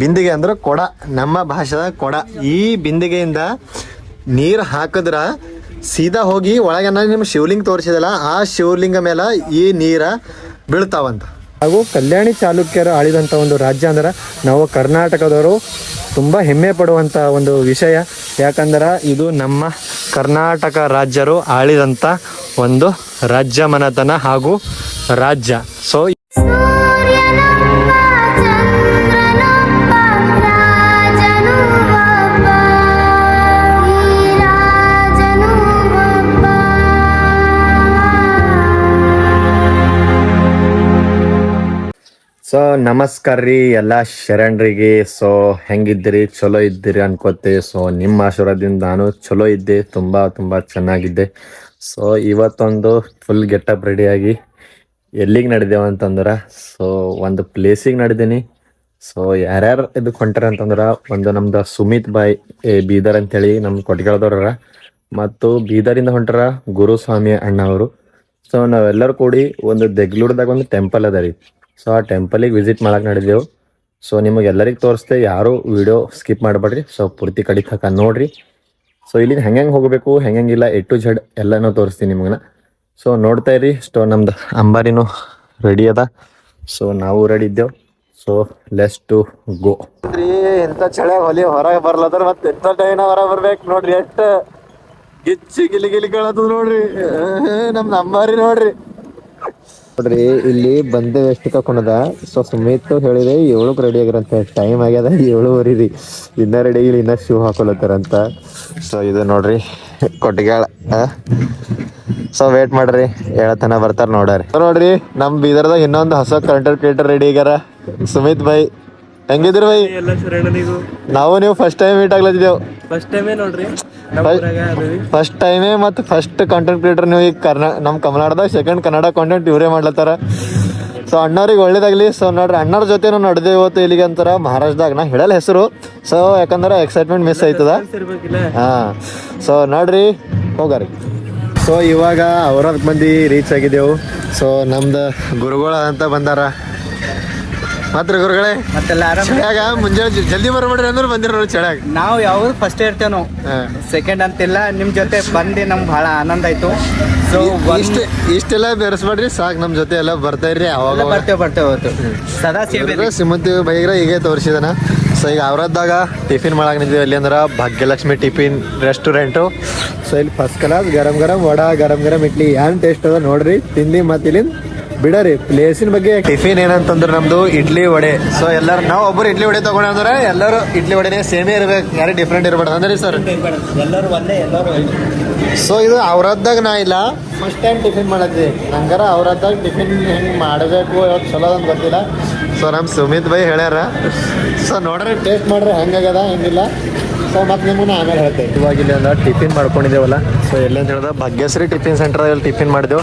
ಬಿಂದಿಗೆ ಅಂದ್ರೆ ಕೊಡ, ನಮ್ಮ ಭಾಷೆದ ಕೊಡ. ಈ ಬಿಂದಿಗೆಯಿಂದ ನೀರು ಹಾಕಿದ್ರ ಸೀದಾ ಹೋಗಿ ಒಳಗೆ ನಿಮ್ ನಿಮ್ಮ ಶಿವಲಿಂಗ ತೋರಿಸಿದಲ್ಲ ಆ ಶಿವಲಿಂಗ ಮೇಲೆ ಈ ನೀರ ಬೀಳ್ತಾವಂತ. ಹಾಗೂ ಕಲ್ಯಾಣಿ ಚಾಲುಕ್ಯರು ಆಳಿದಂಥ ಒಂದು ರಾಜ್ಯ ಅಂದ್ರೆ ನಾವು ಕರ್ನಾಟಕದವರು ತುಂಬ ಹೆಮ್ಮೆ ಪಡುವಂಥ ಒಂದು ವಿಷಯ. ಯಾಕಂದ್ರೆ ಇದು ನಮ್ಮ ಕರ್ನಾಟಕ ರಾಜ್ಯರು ಆಳಿದಂಥ ಒಂದು ರಾಜ್ಯ ಮನತನ ಹಾಗೂ ರಾಜ್ಯ. ಸೊ ಸೊ ನಮಸ್ಕಾರ ರೀ ಎಲ್ಲ ಶರಣರಿಗೆ. ಸೊ ಹೆಂಗಿದ್ದೀರಿ? ಚಲೋ ಇದ್ದೀರಿ ಅನ್ಕೋತೆ. ಸೊ ನಿಮ್ಮ ಆಶೀರ್ವಾದದಿಂದ ನಾನು ಚಲೋ ಇದ್ದೆ. ತುಂಬ ತುಂಬ ಚೆನ್ನಾಗಿದ್ದೆ ಸೊ ಇವತ್ತೊಂದು ಫುಲ್ ಗೆಟಪ್ ರೆಡಿಯಾಗಿ ಎಲ್ಲಿಗೆ ನಡೆದೇವ ಅಂತಂದ್ರೆ ಸೊ ಒಂದು ಪ್ಲೇಸಿಗೆ ನಡೆದೀನಿ. ಸೊ ಯಾರ್ಯಾರು ಇದಕ್ಕೆ ಹೊಂಟಾರ ಅಂತಂದ್ರೆ, ಒಂದು ನಮ್ದು ಸುಮಿತ್ ಬಾಯ್, ಏ, ಬೀದರ್ ಅಂತೇಳಿ ನಮ್ಮ ಕೊಟ್ಗಳದವ್ರ ಮತ್ತು ಬೀದರಿಂದ ಹೊಂಟಾರ ಗುರುಸ್ವಾಮಿ ಅಣ್ಣ ಅವರು ಸೊ ನಾವೆಲ್ಲರೂ ಕೂಡಿ ಒಂದು ದೆಗ್ಲೂರ್ದಾಗ ಒಂದು ಟೆಂಪಲ್ ಅದ ರೀ. ಸೊ ಆ ಟೆಂಪಲಿಗೆ ವಿಸಿಟ್ ಮಾಡಕ್ಕೆ ನಡೆದೆವು. ಸೊ ನಿಮಗೆ ಎಲ್ಲರಿಗೆ ತೋರಿಸ್ತೆ ಯಾರು ವಿಡಿಯೋ ಸ್ಕಿಪ್ ಮಾಡಬೇಡ್ರಿ. ಸೊ ಪೂರ್ತಿ ಕಡಿ ತಕ ನೋಡ್ರಿ. ಸೊ ಇಲ್ಲಿ ಹೆಂಗೆ ಹೋಗಬೇಕು ಹೆಂಗೆ ಹೆಂಗಿಲ್ಲ ಎ ಟು ಝಡ್ ಎಲ್ಲನೂ ತೋರಿಸ್ತೀನಿ ನಿಮಗನ. ಸೊ ನೋಡ್ತಾ ಇರಿ ಸ್ಟೋ ನಮ್ದು ಅಂಬಾರಿನೂ ರೆಡಿ ಅದ. ಸೊ ನಾವು ರೆಡಿ ಇದ್ದೇವು. ಸೊ ಲೆಸ್ ಟು ಗೋ ಎಂತ ಚಳಿ ಹೊಲಿ ಹೊರಗೆ ಬರ್ಲದ್ರ ಮತ್ತೆ ಎಂತ ಟೈನ ಹೊರಗೆ ಬರ್ಬೇಕು ನೋಡ್ರಿ ಎಷ್ಟು ಗಿಚ್ಚಿ ಗಿಲಿ ಗಿಲಿ ಕೇಳತ್ತದ ನೋಡ್ರಿ. ನಮ್ದು ಅಂಬಾರಿ ನೋಡ್ರಿ. ನೋಡ್ರಿ ಇಲ್ಲಿ ಬಂದೆ ಎಷ್ಟು ತಕೊಂಡದ ಸೊ ಸುಮಿತ್ ಹೇಳಿದೆ ಏಳಕ್ ರೆಡಿ ಆಗಿರಂತ. ಟೈಮ್ ಆಗ್ಯದ ಏಳುವರೆ ರೀ ಇನ್ನ ರೆಡಿ ಇಲ್ಲಿ ಇನ್ನ ಶೂ ಹಾಕೊಳತ್ತಾರಂತ. ಸೊ ಇದು ನೋಡ್ರಿ ಕೊಟ್ಟಿಗಾಳ ಸೊ ವೇಟ್ ಮಾಡ್ರಿ ಹೇಳತನ ಬರ್ತಾರ ನೋಡ್ರಿ. ನೋಡ್ರಿ ನಮ್ ಬೀದರ್ದಾಗ ಇನ್ನೊಂದು ಹೊಸ ಕಂಟೆಂಟ್ ಕ್ರಿಯೇಟರ್ ರೆಡಿ ಆಗ್ಯಾರ. ಸುಮಿತ್ ಬೈ ಹೆಂಗಿದ್ರಿ ಬೈ ನಾವು. ನೀವು ಫಸ್ಟ್ ಟೈಮ್ ಮೀಟ್ ಆಗ್ಲತ್ತಿದ್ದೇವು. ಫಸ್ಟ್ ಟೈಮೇ ನೋಡ್ರಿ. ಫಸ್ಟ್ ಟೈಮೇ ಮತ್ತು ಫಸ್ಟ್ ಕಂಟೆಂಟ್ ಕ್ರಿಯೇಟರ್ ನೀವು ಈಗ ಕರ್ನಾ ನಮ್ಮ ಕನ್ನಡದಾಗ ಸೆಕೆಂಡ್ ಕನ್ನಡ ಕಾಂಟೆಂಟ್ ಇವರೇ ಮಾಡ್ಲತ್ತಾರ. ಸೊ ಅಣ್ಣವ್ರಿಗೆ ಒಳ್ಳೇದಾಗಲಿ. ಸೊ ನೋಡ್ರಿ ಅಣ್ಣರ ಜೊತೆ ನಾವು ನಡೆದೇ ಇವತ್ತು ಇಲ್ಲಿಗೆ ಅಂತಾರ ಮಹಾರಾಷ್ಟ್ರದಾಗ. ನಾ ಹೇಳಲ್ಲ ಹೆಸರು. ಸೊ ಯಾಕಂದ್ರೆ ಎಕ್ಸೈಟ್ಮೆಂಟ್ ಮಿಸ್ ಆಯ್ತದ. ಹಾಂ. ಸೊ ನೋಡ್ರಿ ಹೋಗಾರಿ. ಸೊ ಇವಾಗ ಅವ್ರದ್ ಮಂದಿ ರೀಚ್ ಆಗಿದ್ದೆವು. ಸೊ ನಮ್ದು ಗುರುಗಳ ಅಂತ ಬಂದಾರ. ಮಾತ್ರ ಗುರುಗಳೇ. ಮತ್ತೆಲ್ಲ ಆರಾಮ ಚಳ್ಯಾಗ ಮುಂಜಾನೆ ಜಲ್ದಿ ಬರ್ಬೇಡ್ರಿ ಅಂದ್ರೆ ಬಂದಿರ ನೋಡಿ ಚಳ್ಯಾಗ ನಾವು ಯಾವಾಗ ಫಸ್ಟ್ ಇರ್ತೇವೆ ನಾವು. ಸೆಕೆಂಡ್ ಅಂತಿಲ್ಲ ನಿಮ್ ಜೊತೆ ಬಂದು ನಮ್ಗೆ ಬಹಳ ಆನಂದ ಆಯ್ತು. ಸೊ ಇಷ್ಟ ಇಷ್ಟೆಲ್ಲ ಬೆರೆಸ್ಬೇಡ್ರಿ ಸಾಕು ನಮ್ಮ ಜೊತೆ ಎಲ್ಲ ಬರ್ತಾ ಇರ್ರಿ ಅವಾಗ ಬರ್ತೇವೆ ಬರ್ತೇವೆ ಅವತ್ತು. ಸದಾ ಸೇವೆ ಸಿಮಂತಿ ಬೈಗ್ರ ಹೀಗೆ ತೋರಿಸಿದನ. ಸೊ ಈಗ ಅವ್ರದ್ದಾಗ ಟಿಫಿನ್ ಮಾಡಕ್ ನಿಂತೀವಿ ಅಲ್ಲಿ ಅಂದ್ರೆ ಭಾಗ್ಯಲಕ್ಷ್ಮಿ ಟಿಫಿನ್ ರೆಸ್ಟೋರೆಂಟು. ಸೊ ಇಲ್ಲಿ ಫಸ್ಟ್ ಕ್ಲಾಸ್ ಗರಂ ಗರಂ ವಡಾ ಗರಂ ಗರಂ ಇಡ್ಲಿ. ಏನ್ ಟೇಸ್ಟ್ ಅದ ನೋಡ್ರಿ ತಿಂದಿ ಮತ್ತೆ ಇಲ್ಲಿ ಬಿಡರಿ ಪ್ಲೇಸಿನ ಬಗ್ಗೆ ಟಿಫಿನ್ ಏನಂತಂದ್ರೆ ನಮ್ದು ಇಡ್ಲಿ ವಡೆ. ಸೊ ಎಲ್ಲರೂ ನಾವು ಒಬ್ಬರು ಇಡ್ಲಿ ವಡೆ ತಗೊಂಡ್ರೆ ಅಂದ್ರೆ ಎಲ್ಲರೂ ಇಡ್ಲಿ ವಡೆನೇ ಸೇಮೇ ಇರ್ಬೇಕು. ಯಾರು ಡಿಫ್ರೆಂಟ್ ಇರ್ಬಾರ್ದು. ಅಂದ್ರೆ ಸರ್ ಎಲ್ಲರೂ ಒಂದೇ ಎಲ್ಲರೂ ಸೊ ಇದು ಅವ್ರದ್ದಾಗ ನಾ ಇಲ್ಲ. ಫಸ್ಟ್ ಟೈಮ್ ಟಿಫಿನ್ ಮಾಡಿದ್ವಿ. ನಂಗಾರ ಅವ್ರದ್ದಾಗ ಟಿಫಿನ್ ಹೆಂಗೆ ಮಾಡಬೇಕು ಯಾವ್ದು ಚಲೋ ಅಂತ ಗೊತ್ತಿಲ್ಲ. ಸೊ ನಮ್ಮ ಸುಮಿತ್ ಬೈ ಹೇಳ್ಯಾರ. ಸೊ ನೋಡ್ರಿ ಟೇಸ್ಟ್ ಮಾಡ್ರಿ ಹೆಂಗಾಗ್ಯದ ಹೆಂಗಿಲ್ಲ. ಸೊ ಮತ್ತೆ ಆಮೇಲೆ ಹೇಳ್ತೇವೆ ಇವಾಗ ಇಲ್ಲಿ ಅಂದ್ರೆ ಟಿಫಿನ್ ಮಾಡ್ಕೊಂಡಿದ್ದೇವಲ್ಲ ಸೊ ಎಲ್ಲಿ ಅಂತ ಹೇಳಿದ್ರೆ ಭಾಗ್ಯಶ್ರೀ ಟಿಫಿನ್ ಸೆಂಟರ್ ಅಲ್ಲಿ ಟಿಫಿನ್ ಮಾಡಿದೆವು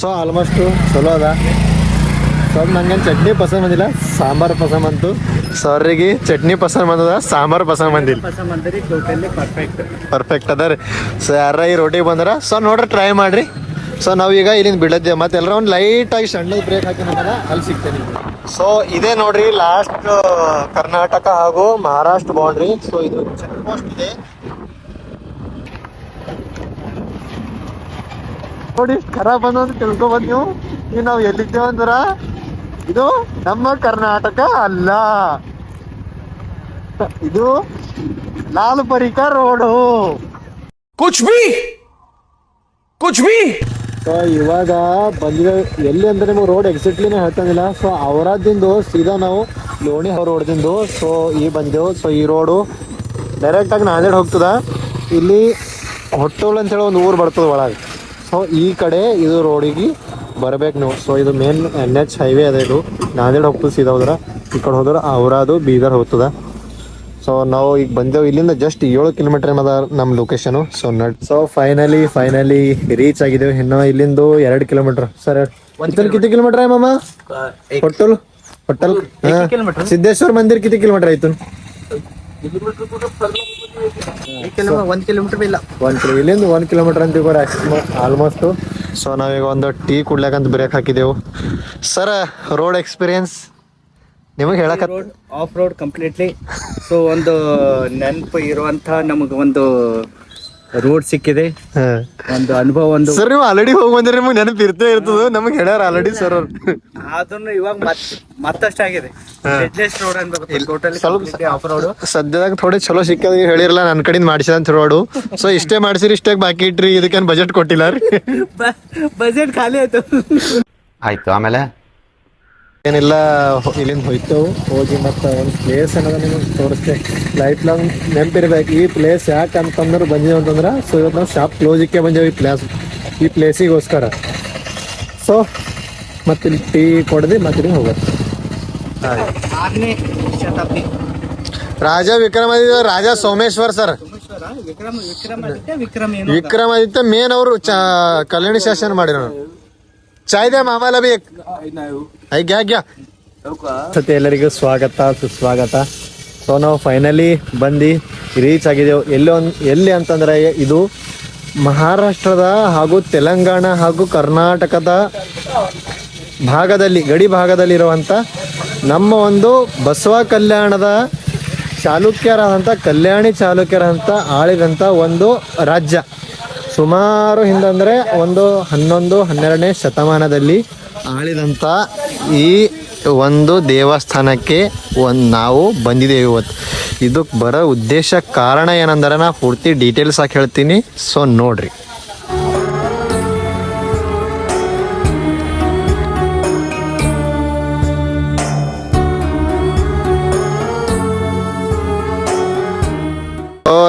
ಸೊ ಆಲ್ಮೋಸ್ಟು ಚಲೋ ಅದ. ಸೊ ನಂಗೇನು ಚಟ್ನಿ ಪಸಂದ್ ಬಂದಿಲ್ಲ ಸಾಂಬಾರು ಪಸಂದ್ ಬಂತು. ಸಾರಿಗೆ ಚಟ್ನಿ ಪಸಂದ್ ಬಂದದ ಸಾಂಬಾರು ಪಸಂದ್ ಬಂದಿಲ್ಲ. ಪರ್ಫೆಕ್ಟ್ ಪರ್ಫೆಕ್ಟ್ ಅದ ರೀ. ಸೊ ಯಾರ ಈ ರೋಟಿ ಬಂದ್ರ ಸೊ ನೋಡ್ರಿ ಟ್ರೈ ಮಾಡ್ರಿ. ಸೊ ಈಗ ಇಲ್ಲಿಂದ ಬಿಡದೆ ಮತ್ತೆ ಎಲ್ಲರ ಒಂದು ಲೈಟಾಗಿ ಸಣ್ಣದ ಬ್ರೇಕ್ ಹಾಕಿ ಅಲ್ಲಿ ಸಿಗ್ತೇನೆ ಸೊ ಇದೆ ನೋಡ್ರಿ ಲಾಸ್ಟ್ ಕರ್ನಾಟಕ ಹಾಗೂ ಮಹಾರಾಷ್ಟ್ರ ಬೌಂಡ್ರಿ ಸೊ ಇದು ಚೆಕ್ ಪೋಸ್ಟ್ ಇದೆ. ನೋಡಿ ಖರಾಬ್ ಅಂತ ತಿಳ್ಕೊಬಂದ್ ನೀವು. ಈಗ ನಾವು ಎಲ್ಲಿದ್ದೇವೆ ಇದು ನಮ್ಮ ಕರ್ನಾಟಕ ಅಲ್ಲ. ಇದು ಲಾಲ್ ಪರಿಕಾ ರೋಡು ಕುಚ್ ಬಿ ಕುಚ್ ಬಿ ಸೊ ಇವಾಗ ಬಂದಿದೆ ಎಲ್ಲಿ ಅಂದ್ರೆ ನಿಮಗೆ ರೋಡ್ ಎಕ್ಸಿಟ್ಲಿನೇ ಹೇಳ್ತಾನಿಲ್ಲ. ಸೊ ಅವರದಿಂದ ಸೀದಾ ನಾವು ಲೋಣಿ ರೋಡ್ದಿಂದ ಸೊ ಈ ಬಂದೆವು ಸೊ ಈ ರೋಡು ಡೈರೆಕ್ಟಾಗಿ ನಾಂದೇಡ್ ಹೋಗ್ತದ. ಇಲ್ಲಿ ಹೊಟ್ಟೋಳು ಅಂತೇಳಿ ಒಂದು ಊರು ಬರ್ತದೆ ಒಳಗೆ. ಸೊ ಈ ಕಡೆ ಇದು ರೋಡಿಗೆ ಬರಬೇಕು ನೀವು. ಸೊ ಇದು ಮೇನ್ ಎನ್ ಎಚ್ ಹೈವೇ ಅದ ಇದು. ನಾಂದೇಡ್ ಹೋಗ್ತದೆ ಸೀದಾ ಹೋದ್ರೆ. ಈ ಕಡೆ ಹೋದ್ರೆ ಅವರಾದು ಬೀದರ್ ಹೋಗ್ತದ. ಸೊ ನಾವು ಈಗ ಬಂದೆವು. ಇಲ್ಲಿಂದ ಜಸ್ಟ್ ಏಳು ಕಿಲೋಮೀಟರ್ ಅದ ನಮ್ಮ ಲೊಕೇಶನ್ ಸೊ ನಟ್ ಸೊ ಫೈನಲಿ ಫೈನಲಿ ರೀಚ್ ಆಗಿದ್ದೇವೆ. ಇನ್ನು ಇಲ್ಲಿಂದ ಎರಡು ಕಿಲೋಮೀಟರ್ ಸರ್ ಇತಲ್ ಕಿತಿ ಕಿಲೋಮೀಟರ್ ಮಾಮ? Hotel hotel? ಸಿದ್ದೇಶ್ವರ ಮಂದಿರ್ ಕಿತಿ ಕಿಲೋಮೀಟರ್ ಆಯ್ತು. ಒಂದ್ ಕಿಲೋಮೀಟರ್ ಇಲ್ಲ. ಒಂದ್ ಇಲ್ಲಿಂದ ಒಂದ್ ಕಿಲೋಮೀಟರ್ ಅಂತ ಕೂಡ ಆಲ್ಮೋಸ್ಟ್ ಸೊ ನಾವೀಗ ಒಂದು ಟೀ ಕುಡ್ಲಾಕಂತ ಬ್ರೇಕ್ ಹಾಕಿದೆವು ಸರ್ ರೋಡ್ ಎಕ್ಸ್ಪೀರಿಯನ್ಸ್ ನಿಮಗೆ ಹೇಳಕ road off road completely so ಒಂದು ನೆನಪು ಇರುವಂತ ನಮಗೆ ಒಂದು ರೋಡ್ ಸಿಕ್ಕಿದೆ. ಒಂದು ಅನುಭವ ಒಂದು ಸರ್ ನೀವು ಆಲ್ರೆಡಿ ಹೋಗಿ ಬಂದಿರಿ ನಿಮಗೆ ನೆನಪು ಇರ್ತೇ ಇರ್ತದ ನಮಗೆ ಹೇಳ್ಯಾರ ಆಲ್ರೆಡಿ ಸರ್ ಅವ್ರು. ಅದನ್ನು ಇವಾಗ ಮತ್ ಮತ್ತಷ್ಟಾಗಿದೆ ರೋಡ್ ಅಂತ ಟೋಟಲಿ ಸ್ವಲ್ಪ ಆಫ್ ರೋಡ್ ಸದ್ಯದಾಗ ಥೋಡೆ ಚಲೋ ಸಿಕ್ಕದ ಹೇಳಿರಲ್ಲ ನನ್ನ ಕಡೆಯಿಂದ ಮಾಡಿಸಿದ ಅಂತ ರೋಡು ಸೊ ಇಷ್ಟೇ ಮಾಡಿಸಿರಿ ಇಷ್ಟೇ ಬಾಕಿ ಇಟ್ರಿ ಇದಕ್ಕೇನು ಬಜೆಟ್ ಕೊಟ್ಟಿಲ್ಲ ರೀ. ಬಜೆಟ್ ಖಾಲಿ ಆಯ್ತು. ಆಯ್ತು ಆಮೇಲೆ? ಏನಿಲ್ಲ ಇಲ್ಲಿಂದ ಹೋಯ್ತೇವು ಹೋಗಿ ಮತ್ತೆ ಒಂದು ಪ್ಲೇಸ್ ಅನ್ನೋದ ನಿಮಗೆ ತೋರಿಸ್ತೆ. ಲೈಫ್ ಲಾಂಗ್ ನೆನಪಿರ್ಬೇಕು ಈ ಪ್ಲೇಸ್ ಯಾಕೆ ಅಂತಂದ್ರೆ ಬಂದೀವಿ ಅಂತಂದ್ರೆ ಸೊ ಇವತ್ತು ನಾವು ಶಾಪ್ ಕ್ಲೋಸಿಕ್ಕೆ ಬಂದೇವು ಈ ಪ್ಲೇಸ್ ಈ ಪ್ಲೇಸಿಗೋಸ್ಕರ ಸೊ ಮತ್ತೆ ಇಲ್ಲಿ ಟೀ ಕೊಡದೆ ಮತ್ತೆ ಇಲ್ಲಿ ಹೋಗೋದು ರಾಜ ವಿಕ್ರಮಾದಿತ್ಯ ರಾಜ ಸೋಮೇಶ್ವರ್ ಸರ್ ವಿಕ್ರಮಾದಿತ್ಯ ವಿಕ್ರಮ ಏನು ವಿಕ್ರಮಾದಿತ್ಯ ಮೇನ್ ಅವರು ಚ ಕಲ್ಯಾಣಿ ಶಾಸನ ಚಾಯ್ ಎಲ್ಲರಿಗೂ ಸ್ವಾಗತ, ಸುಸ್ವಾಗತ. ಸೊ ನಾವು ಫೈನಲಿ ಬಂದು ರೀಚ್ ಆಗಿದ್ದೇವೆ. ಎಲ್ಲಿ ಒಂದು ಎಲ್ಲಿ ಅಂತಂದ್ರೆ ಇದು ಮಹಾರಾಷ್ಟ್ರದ ಹಾಗೂ ತೆಲಂಗಾಣ ಹಾಗೂ ಕರ್ನಾಟಕದ ಭಾಗದಲ್ಲಿ, ಗಡಿ ಭಾಗದಲ್ಲಿರುವಂಥ ನಮ್ಮ ಒಂದು ಬಸವ ಕಲ್ಯಾಣದ ಚಾಲುಕ್ಯರಾದಂಥ ಕಲ್ಯಾಣಿ ಚಾಲುಕ್ಯರಂತ ಆಳಿದಂಥ ಒಂದು ರಾಜ್ಯ. ಸುಮಾರು ಹಿಂದಂದ್ರೆ ಒಂದು ಹನ್ನೊಂದು, ಹನ್ನೆರಡನೇ ಶತಮಾನದಲ್ಲಿ ಆಳಿದಂಥ ಈ ಒಂದು ದೇವಸ್ಥಾನಕ್ಕೆ ಒಂದು ನಾವು ಬಂದಿದ್ದೇವೆ ಇವತ್ತು. ಇದಕ್ಕೆ ಬರೋ ಉದ್ದೇಶ ಕಾರಣ ಏನಂದ್ರೆ ನಾ ಪೂರ್ತಿ ಡೀಟೇಲ್ಸ್ ಹಾಕಿ ಹೇಳ್ತೀನಿ. ಸೊ ನೋಡ್ರಿ.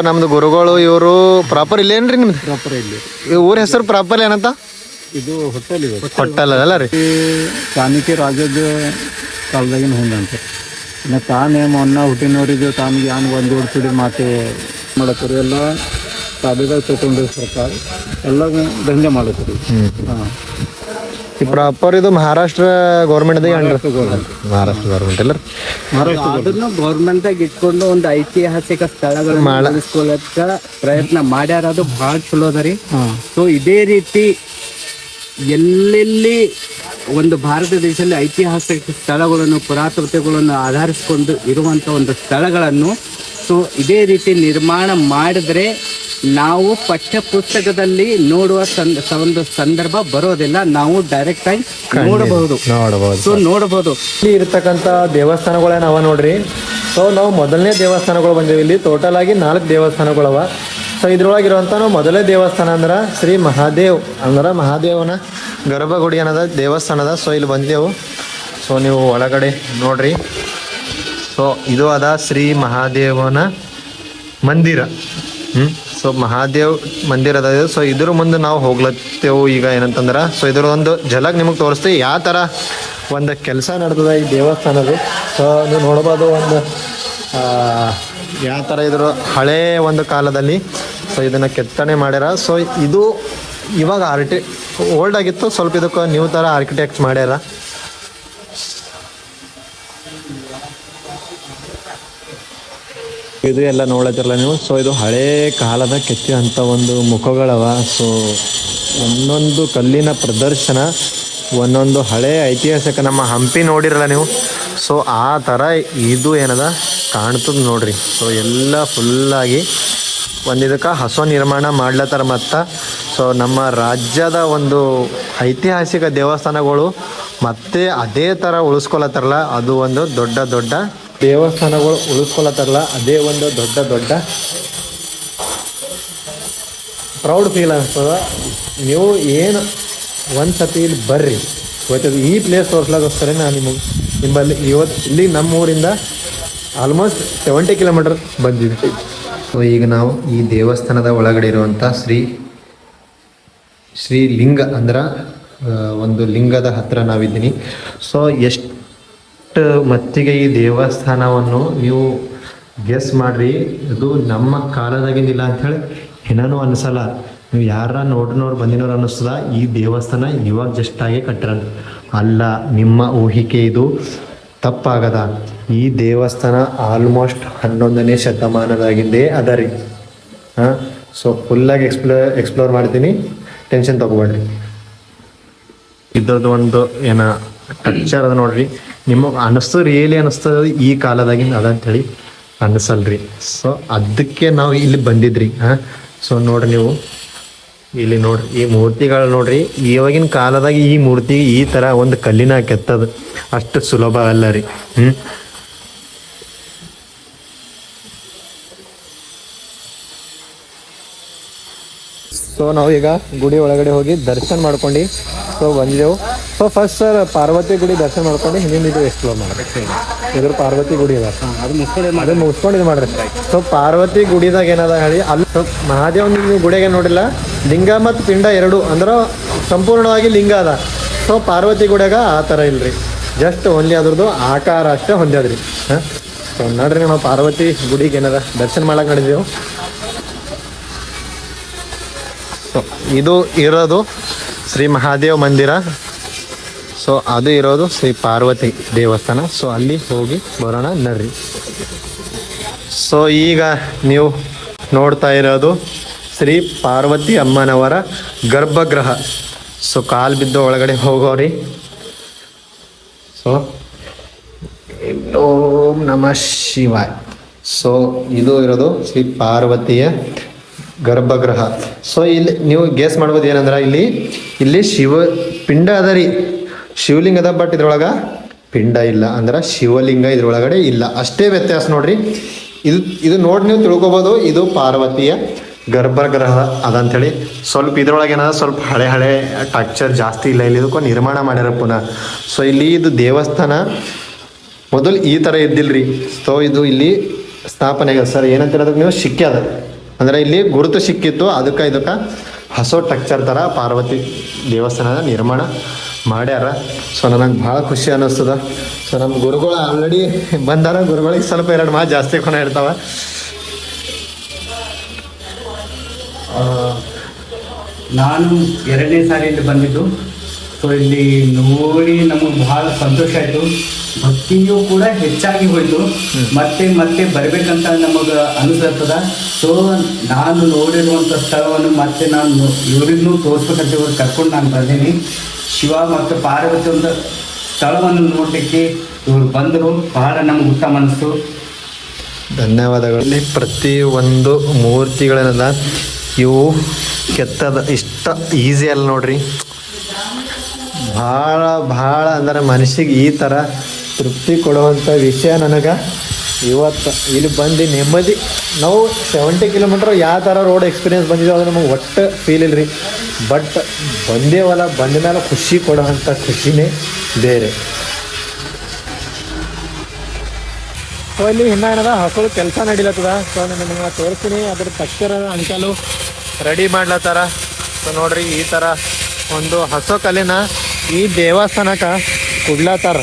ನಮ್ದು ಗುರುಗಳು ಇವರು ಪ್ರಾಪರ್ ಇಲ್ಲೇನ್ರಿ ನಿಮ್ದು? ಪ್ರಾಪರ್ ಇಲ್ಲಿ. ಈ ಊರ ಹೆಸರು ಪ್ರಾಪರ್ ಏನಂತ? ಇದು ಹೋಟೆಲ್ ಇದೆ ಹೊಟ್ಟಲ್ ಅಲ್ಲ ರೀ. ಚಾಣಕ್ಯ ರಾಜದ ಕಾಲದಾಗಿನ ಹೊಂದಂತೆ ಇನ್ನು ತಾನೇ ಮೊನ್ನ ಹುಟ್ಟಿನವರಿಗೆ ತಾನಿಗೆ ಯಾನ್ ಒಂದು ಓಡಿಸಿಡಿ ಮಾತೆ ಮಾಡತ್ತರು. ಎಲ್ಲ ತಾಬೇದಾಗ ತಗೊಂಡು ಸರ್ಕಾರ. ಎಲ್ಲ ದಂಧೆ ಮಾಡತ್ತರು ಹಾಂ. ಈ ಪ್ರಾಪರ್ ಇದು ಮಹಾರಾಷ್ಟ್ರ ಗೌರ್ಮೆಂಟ್ ಮಹಾರಾಷ್ಟ್ರ ಗೌರ್ಮೆಂಟ್ ಇಲ್ಲ ಅದನ್ನು ಗೌರ್ಮೆಂಟ್ ಇಟ್ಕೊಂಡು ಒಂದು ಐತಿಹಾಸಿಕ ಸ್ಥಳಗಳನ್ನು ಉಳಿಸ್ಕೊಳ್ಳಕ ಪ್ರಯತ್ನ ಮಾಡ್ಯಾರ ಅದು ಬಹಳ ಚಲೋ ಅದ ರೀ. ಸೊ ಇದೇ ರೀತಿ ಎಲ್ಲೆಲ್ಲಿ ಒಂದು ಭಾರತ ದೇಶದಲ್ಲಿ ಐತಿಹಾಸಿಕ ಸ್ಥಳಗಳನ್ನು ಪುರಾತನತೆಗಳನ್ನು ಆಧರಿಸಿಕೊಂಡು ಇರುವಂತ ಒಂದು ಸ್ಥಳಗಳನ್ನು ಸೊ ಇದೇ ರೀತಿ ನಿರ್ಮಾಣ ಮಾಡಿದ್ರೆ ನಾವು ಪಠ್ಯಪುಸ್ತಕದಲ್ಲಿ ನೋಡುವ ಒಂದು ಸಂದರ್ಭ ಬರೋದಿಲ್ಲ. ನಾವು ಡೈರೆಕ್ಟ್ ಆಗಿ ನೋಡಬಹುದು. ಸೊ ನೋಡಬಹುದು. ಇಲ್ಲಿ ಇರತಕ್ಕಂತ ದೇವಸ್ಥಾನಗಳೇ ನಾವ ನೋಡ್ರಿ. ಸೊ ನಾವು ಮೊದಲನೇ ದೇವಸ್ಥಾನಗಳು ಬಂದೇವಿ. ಇಲ್ಲಿ ಟೋಟಲ್ ಆಗಿ ನಾಲ್ಕು ದೇವಸ್ಥಾನಗಳವ. ಸೊ ಇದ್ರೊಳಗಿರುವಂಥ ನಾವು ಮೊದಲನೇ ದೇವಸ್ಥಾನ ಅಂದ್ರೆ ಶ್ರೀ ಮಹಾದೇವ್ ಅಂದ್ರೆ ಮಹಾದೇವನ ಗರ್ಭಗುಡಿ ಅನ್ನೋದ ದೇವಸ್ಥಾನದ. ಸೊ ಇಲ್ಲಿ ಬಂದೆವು ಸೊ ನೀವು ಒಳಗಡೆ ನೋಡ್ರಿ. ಸೊ ಇದು ಅದ ಶ್ರೀ ಮಹಾದೇವನ ಮಂದಿರ. ಹ್ಮ್? ಸೊ ಮಹಾದೇವ್ ಮಂದಿರ ಅದ. ಸೊ ಇದ್ರ ಮುಂದೆ ನಾವು ಹೋಗ್ಲತ್ತೇವು ಈಗ ಏನಂತಂದ್ರೆ. ಸೊ ಇದ್ರ ಒಂದು ಝಲಕ್ ನಿಮಗೆ ತೋರಿಸ್ತೀವಿ. ಯಾವ ಥರ ಒಂದು ಕೆಲಸ ನಡೆದದ ಈ ದೇವಸ್ಥಾನದ. ಸೊ ನೀವು ನೋಡ್ಬೋದು ಒಂದು ಯಾವ ಥರ ಇದ್ರ ಹಳೇ ಒಂದು ಕಾಲದಲ್ಲಿ. ಸೊ ಇದನ್ನು ಕೆತ್ತನೆ ಮಾಡ್ಯಾರ. ಸೊ ಇದು ಇವಾಗ ಆರ್ಟಿ ಓಲ್ಡ್ ಆಗಿತ್ತು. ಸ್ವಲ್ಪ ಇದಕ್ಕೆ ನ್ಯೂ ಥರ ಆರ್ಕಿಟೆಕ್ಟ್ ಮಾಡ್ಯಾರ. ಇದು ಎಲ್ಲ ನೋಡ್ಲತ್ತಿರಲ್ಲ ನೀವು? ಸೊ ಇದು ಹಳೇ ಕಾಲದ ಕೆತ್ತಿದಂಥ ಒಂದು ಮುಖಗಳವ. ಸೊ ಒಂದೊಂದು ಕಲ್ಲಿನ ಪ್ರದರ್ಶನ, ಒಂದೊಂದು ಹಳೆ ಐತಿಹಾಸಿಕ ನಮ್ಮ ಹಂಪಿ ನೋಡಿರಲ್ಲ ನೀವು? ಸೊ ಆ ಥರ ಇದು ಏನದ? ಕಾಣ್ತದ ನೋಡ್ರಿ. ಸೊ ಎಲ್ಲ ಫುಲ್ಲಾಗಿ ಒಂದಿದಕ್ಕೆ ಹಸು ನಿರ್ಮಾಣ ಮಾಡ್ಲತ್ತಾರ ಮತ್ತು. ಸೊ ನಮ್ಮ ರಾಜ್ಯದ ಒಂದು ಐತಿಹಾಸಿಕ ದೇವಸ್ಥಾನಗಳು ಮತ್ತೆ ಅದೇ ಥರ ಉಳಿಸ್ಕೊಳತ್ತಾರಲ್ಲ ಅದು ಒಂದು ದೊಡ್ಡ ದೊಡ್ಡ ದೇವಸ್ಥಾನಗಳು ಉಳಿಸ್ಕೊಳತ್ತಾರಲ್ಲ, ಅದೇ ಒಂದು ದೊಡ್ಡ ದೊಡ್ಡ ಪ್ರೌಡ್ ಫೀಲ್ ಅನಿಸ್ತದ. ನೀವು ಏನು ಒಂದು ಸತಿ ಇಲ್ಲಿ ಬರ್ರಿ. ಇವತ್ತು ಈ ಪ್ಲೇಸ್ ತೋರಿಸ್ಲಾಗೋಸ್ಕರ ನಾನು ನಿಮಗೆ ನಿಮ್ಮಲ್ಲಿ ಇವತ್ತು ಇಲ್ಲಿ ನಮ್ಮ ಊರಿಂದ ಆಲ್ಮೋಸ್ಟ್ ಸೆವೆಂಟಿ ಕಿಲೋಮೀಟರ್ ಬಂದಿದ್ವಿ ಸೊ ಈಗ ನಾವು ಈ ದೇವಸ್ಥಾನದ ಒಳಗಡೆ ಇರುವಂಥ ಶ್ರೀ ಶ್ರೀ ಲಿಂಗ ಅಂದ್ರೆ ಒಂದು ಲಿಂಗದ ಹತ್ರ ನಾವಿದ್ದೀನಿ. ಸೊ ಎಷ್ಟು ಮತ್ತಿಗೆ ಈ ದೇವಸ್ಥಾನವನ್ನು ನೀವು ಗೆಸ್ ಮಾಡ್ರಿ. ಇದು ನಮ್ಮ ಕಾಲದಾಗಿಂದಿಲ್ಲ ಅಂಥೇಳಿ ಏನೂ ಅನ್ಸಲ್ಲ. ನೀವು ಯಾರ ನೋಡ್ನೋರು ಬಂದಿನೋರು ಅನ್ನಿಸ್ತದ, ಈ ದೇವಸ್ಥಾನ ಇವಾಗ ಜಸ್ಟ್ ಆಗಿ ಕಟ್ಟರ ಅಲ್ಲ, ನಿಮ್ಮ ಊಹಿಕೆ ಇದು. ತಪ್ಪಾಗದ. ಈ ದೇವಸ್ಥಾನ ಆಲ್ಮೋಸ್ಟ್ ಹನ್ನೊಂದನೇ ಶತಮಾನದಾಗಿಂದೇ ಅದ ರೀ. ಹಾಂ ಸೊ ಫುಲ್ಲಾಗಿ ಎಕ್ಸ್ಪ್ಲೋ ಎಕ್ಸ್ಪ್ಲೋರ್ ಮಾಡ್ತೀನಿ. ಟೆನ್ಷನ್ ತಗೋಬೇಡ್ರಿ. ಇದ್ರದ್ದು ಒಂದು ಏನ ಟಕ್ಚರ್ ಅದ ನೋಡ್ರಿ. ನಿಮಗೆ ಅನಿಸ್ತದ ರಿಯಲಿ ಅನಿಸ್ತದ ಈ ಕಾಲದಾಗಿನ ಅದ ಅಂತೇಳಿ ಅನಿಸಲ್ರಿ. ಸೊ ಅದಕ್ಕೆ ನಾವು ಇಲ್ಲಿ ಬಂದಿದ್ರಿ, ಹಾ? ಸೊ ನೋಡ್ರಿ ನೀವು. ಇಲ್ಲಿ ನೋಡ್ರಿ, ಈ ಮೂರ್ತಿಗಳು ನೋಡ್ರಿ ಇವಾಗಿನ ಕಾಲದಾಗ ಈ ಮೂರ್ತಿ ಈ ತರ ಒಂದು ಕಲ್ಲಿನ ಕೆತ್ತದ. ಅಷ್ಟು ಸುಲಭ ಅಲ್ಲ ರೀ, ಹ್ಮ್? ಸೊ ನಾವು ಈಗ ಗುಡಿ ಒಳಗಡೆ ಹೋಗಿ ದರ್ಶನ ಮಾಡ್ಕೊಂಡು. ಸೊ ಬಂದಿದ್ದೆವು ಸೊ ಫಸ್ಟ್ ಸರ್ ಪಾರ್ವತಿ ಗುಡಿ ದರ್ಶನ ಮಾಡ್ಕೊಂಡು ಹಿಂದಿನ ಇದು ಎಕ್ಸ್ಪ್ಲೋರ್ ಮಾಡ್ರಿ ಇದ್ರ ಪಾರ್ವತಿ ಗುಡಿ ಅದ. ಅದು ಮುಗಿಸ್ಕೊಂಡು ಇದು ಮಾಡ್ರಿ ಸೊ ಪಾರ್ವತಿ ಗುಡಿದಾಗ ಏನದ ಹೇಳಿ ಅಲ್ಲಿ ಸೊ ಮಹಾದೇವನ ನೀವು ಗುಡಿಗೆ ನೋಡಿಲ್ಲ. ಲಿಂಗ ಮತ್ತು ಪಿಂಡ ಎರಡು ಅಂದ್ರೆ ಸಂಪೂರ್ಣವಾಗಿ ಲಿಂಗ ಅದ. ಸೊ ಪಾರ್ವತಿ ಗುಡಿಯಾಗ ಆ ಥರ ಇಲ್ರಿ. ಜಸ್ಟ್ ಓನ್ಲಿ ಅದ್ರದ್ದು ಆಕಾರ ಅಷ್ಟೇ ಹೊಂದ್ಯದ್ರಿ. ಹಾಂ? ಸೊ ನೋಡ್ರಿ ನಾವು ಪಾರ್ವತಿ ಗುಡಿಗೆ ಏನದ ದರ್ಶನ ಮಾಡಕ್ಕೆ ನಡೆದೆವು. ಸೊ ಇದು ಇರೋದು ಶ್ರೀ ಮಹಾದೇವ್ ಮಂದಿರ. ಸೊ ಅದು ಇರೋದು ಶ್ರೀ ಪಾರ್ವತಿ ದೇವಸ್ಥಾನ. ಸೊ ಅಲ್ಲಿ ಹೋಗಿ ಬರೋಣ ನರ್ರಿ ಸೊ ಈಗ ನೀವು ನೋಡ್ತಾ ಇರೋದು ಶ್ರೀ ಪಾರ್ವತಿ ಅಮ್ಮನವರ ಗರ್ಭಗೃಹ. ಸೊ ಕಾಲು ಬಿದ್ದು ಒಳಗಡೆ ಹೋಗೋರಿ. ಸೊ ಓಂ ನಮಃ ಶಿವ ಸೊ ಇದು ಇರೋದು ಶ್ರೀ ಪಾರ್ವತಿಯ ಗರ್ಭಗೃಹ. ಸೊ ಇಲ್ಲಿ ನೀವು ಗೇಸ್ ಮಾಡ್ಬೋದು ಏನಂದ್ರೆ ಇಲ್ಲಿ ಇಲ್ಲಿ ಶಿವ, ಪಿಂಡ ಅದ ರೀ. ಶಿವಲಿಂಗ ಅದ ಬಟ್ ಇದ್ರೊಳಗ ಪಿಂಡ ಇಲ್ಲ. ಅಂದ್ರೆ ಶಿವಲಿಂಗ ಇದ್ರೊಳಗಡೆ ಇಲ್ಲ. ಅಷ್ಟೇ ವ್ಯತ್ಯಾಸ ನೋಡ್ರಿ. ಇದು ಇದು ನೋಡಿ ನೀವು ತಿಳ್ಕೊಬೋದು. ಇದು ಪಾರ್ವತಿಯ ಗರ್ಭಗೃಹ ಅದಂಥೇಳಿ ಸ್ವಲ್ಪ ಇದ್ರೊಳಗೆ ಏನದ, ಸ್ವಲ್ಪ ಹಳೆ ಹಳೆ ಟಕ್ಚರ್ ಜಾಸ್ತಿ ಇಲ್ಲ. ಇಲ್ಲಿ ಇದಕ್ಕೂ ನಿರ್ಮಾಣ ಮಾಡ್ಯಾರ ಪುನಃ. ಸೊ ಇಲ್ಲಿ ಇದು ದೇವಸ್ಥಾನ. ಮೊದಲು ಈ ಥರ ಇದ್ದಿಲ್ರಿ. ಸೊ ಇದು ಇಲ್ಲಿ ಸ್ಥಾಪನೆ ಸರ್ ಏನಂತ ಹೇಳೋದಕ್ಕೆ ನೀವು? ಸಿಕ್ಕ್ಯದ ಅಂದ್ರೆ ಇಲ್ಲಿ ಗುರುತು ಸಿಕ್ಕಿತ್ತು, ಅದಕ್ಕೆ ಇದಕ್ಕೆ ಹಸೋ ಟಕ್ಚರ್ ಥರ ಪಾರ್ವತಿ ದೇವಸ್ಥಾನದ ನಿರ್ಮಾಣ ಮಾಡ್ಯಾರ. ಸೊ ನನಗೆ ಭಾಳ ಖುಷಿ ಅನ್ನಿಸ್ತದ. ಸೊ ನಮ್ಮ ಗುರುಗಳು ಆಲ್ರೆಡಿ ಬಂದಾರ, ಗುರುಗಳಿಗೆ ಸ್ವಲ್ಪ ಎರಡು ಮಾತು ಜಾಸ್ತಿ ಕೊನೆ ಇರ್ತಾವ ನಾನು ಎರಡನೇ ಸಾರಿ ಇಲ್ಲಿ ಬಂದಿದ್ದು. ಸೊ ಇಲ್ಲಿ ನೋಡಿ ನಮಗೆ ಬಹಳ ಸಂತೋಷ ಆಯಿತು. ಭಕ್ತಿಯೂ ಕೂಡ ಹೆಚ್ಚಾಗಿ ಹೋಯಿತು. ಮತ್ತೆ ಮತ್ತೆ ಬರಬೇಕಂತ ನಮಗ ಅನಿಸ್ತದ ಸೊ ನಾನು ನೋಡಿರುವಂಥ ಸ್ಥಳವನ್ನು ಮತ್ತೆ ನಾನು ಇವರಿಗೂ ತೋರಿಸ್ಬೇಕಂತ ಇವ್ರು ಕರ್ಕೊಂಡು ನಾನು ಬಂದೀನಿ. ಶಿವ ಮತ್ತು ಪಾರ್ವತಿ ಒಂದು ಸ್ಥಳವನ್ನು ನೋಡಲಿಕ್ಕೆ ಇವರು ಬಂದರು. ಬಹಳ ನಮ್ಗೆ ಉತ್ತಮ ಅನಿಸ್ತು ಧನ್ಯವಾದಗಳಲ್ಲಿ ಪ್ರತಿ ಒಂದು ಮೂರ್ತಿಗಳನ್ನ ಇವು ಕೆತ್ತದ ಇಷ್ಟ ಈಸಿ ಅಲ್ಲ ನೋಡ್ರಿ. ಭಾಳ ಭಾಳ ಅಂದ್ರೆ ಮನುಷ್ಯಗೆ ಈ ಥರ ತೃಪ್ತಿ ಕೊಡುವಂಥ ವಿಷಯ ನನಗೆ. ಇವತ್ತು ಇಲ್ಲಿ ಬಂದು ನೆಮ್ಮದಿ. ನಾವು ಸೆವೆಂಟಿ ಕಿಲೋಮೀಟ್ರ್ ಯಾವ ಥರ ರೋಡ್ ಎಕ್ಸ್ಪೀರಿಯನ್ಸ್ ಬಂದಿದೆ ಅದು ನಮಗೆ ಒಟ್ಟು ಫೀಲ್ ಇಲ್ರಿ. ಬಟ್ ಬಂದೇವಲ್ಲ ಬಂದ ಮೇಲೆ ಖುಷಿ ಕೊಡೋವಂಥ ಖುಷಿನೇ ಬೇರೆ. ಸೊ ಇಲ್ಲಿ ಇನ್ನ ಏನದ? ಕೆಲಸ ನಡೀಲತ್ತದ? ಸೊ ನಾನು ನಿಮಗೆ ತೋರಿಸ್ತೀನಿ. ಅದ್ರ ಪಕ್ಷರ ಅಂಕಲು ರೆಡಿ ಮಾಡ್ಲತ್ತಾರ. ಸೊ ನೋಡ್ರಿ ಈ ಥರ ಒಂದು ಹಸು ಕಲೆನ ಈ ದೇವಸ್ಥಾನಕ್ಕೆ ಕುಡ್ಲತ್ತಾರ.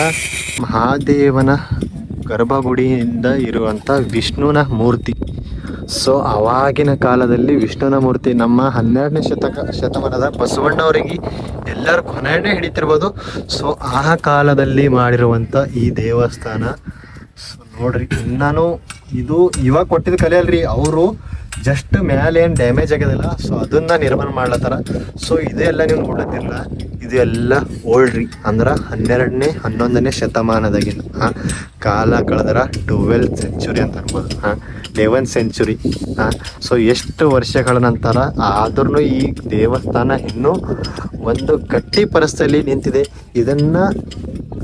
ಆ, ಮಹಾದೇವನ ಗರ್ಭಗುಡಿಯಿಂದ ಇರುವಂಥ ವಿಷ್ಣುವಿನ ಮೂರ್ತಿ. ಸೊ ಆವಾಗಿನ ಕಾಲದಲ್ಲಿ ವಿಷ್ಣುವಿನ ಮೂರ್ತಿ ನಮ್ಮ ಹನ್ನೆರಡನೇ ಶತಕ, ಶತಮಾನದ ಬಸವಣ್ಣವರಿಗೆ ಎಲ್ಲರೂ ಕೊನೆಯೇ ಹಿಡಿತಿರ್ಬೋದು. ಸೊ ಆ ಕಾಲದಲ್ಲಿ ಮಾಡಿರುವಂಥ ಈ ದೇವಸ್ಥಾನ ಸೊ ನೋಡ್ರಿ ನಾನು ಇದು ಇವಾಗ ಕೊಟ್ಟಿದ್ದ ಕಲೆ ಅಲ್ರಿ. ಅವರು ಜಸ್ಟ್ ಮ್ಯಾಲೆ ಏನು ಡ್ಯಾಮೇಜ್ ಆಗ್ಯದಲ್ಲ ಸೊ ಅದನ್ನ ನಿರ್ಮಾಣ ಮಾಡ್ಲತ್ತಾರ ಸೊ ಇದೆಲ್ಲ ನೀವು ನೋಡತ್ತಿರಲ್ಲ ಇದು ಎಲ್ಲ ಓಲ್ಡ್ ರೀ. ಅಂದ್ರೆ ಹನ್ನೆರಡನೇ, ಹನ್ನೊಂದನೇ ಶತಮಾನದಾಗಿನ, ಹಾಂ? ಕಾಲ ಕಳೆದ್ರ ಟ್ವೆಲ್ತ್ ಸೆಂಚುರಿ ಅಂತ ಅನ್ಬೋದು, ಹಾಂ? ಲೆವೆನ್ ಸೆಂಚುರಿ ಹಾಂ? ಸೊ ಎಷ್ಟು ವರ್ಷಗಳ ನಂತರ ಆದ್ರೂ ಈ ದೇವಸ್ಥಾನ ಇನ್ನೂ ಒಂದು ಗಟ್ಟಿ ಪರಿಸ್ಥಿತಿಯಲ್ಲಿ ನಿಂತಿದೆ. ಇದನ್ನ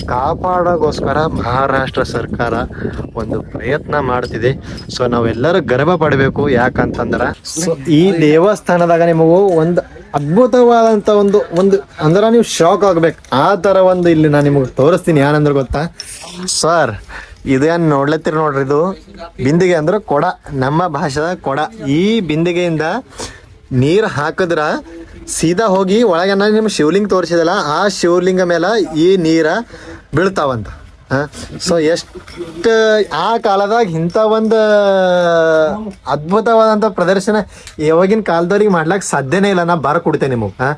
ಕಾಪಾಡೋಗೋಸ್ಕರ ಮಹಾರಾಷ್ಟ್ರ ಸರ್ಕಾರ ಒಂದು ಪ್ರಯತ್ನ ಮಾಡ್ತಿದೆ. ಸೊ ನಾವೆಲ್ಲರೂ ಗರ್ವ ಪಡಬೇಕು. ಯಾಕಂತಂದ್ರ ಸೊ ಈ ದೇವಸ್ಥಾನದಾಗ ನಿಮಗೂ ಒಂದು ಅದ್ಭುತವಾದಂತ ಒಂದು ಒಂದು ಅಂದ್ರ ನೀವು ಶಾಕ್ ಆಗ್ಬೇಕು. ಆ ತರ ಒಂದು ಇಲ್ಲಿ ನಾನು ನಿಮಗೆ ತೋರಿಸ್ತೀನಿ ಏನಂದ್ರೆ ಗೊತ್ತಾ? ಸರ್ ಇದೇನ್ ನೋಡ್ಲತ್ತೀರಿ ನೋಡ್ರಿ ಇದು? ಬಿಂದಿಗೆ ಅಂದ್ರೆ ಕೊಡ ನಮ್ಮ ಭಾಷೆದ ಕೊಡ. ಈ ಬಿಂದಿಗೆಯಿಂದ ನೀರು ಹಾಕಿದ್ರ ಸೀದಾ ಹೋಗಿ ಒಳಗೆ ನಿಮ್ ನಿಮ್ಮ ಶಿವಲಿಂಗ ತೋರಿಸಿದಲ್ಲ ಆ ಶಿವಲಿಂಗ ಮೇಲೆ ಈ ನೀರ ಬೀಳ್ತಾವಂತ. ಸೊ ಎಷ್ಟು, ಆ ಕಾಲದಾಗ ಇಂಥ ಒಂದು ಅದ್ಭುತವಾದಂಥ ಪ್ರದರ್ಶನ ಯಾವಾಗಿನ ಕಾಲದವ್ರಿಗೆ ಮಾಡ್ಲಕ್ಕೆ ಸಾಧ್ಯನೇ ಇಲ್ಲ. ನಾ ಬರ ಕೊಡ್ತೇನೆ ನಿಮಗೆ, ಹಾಂ?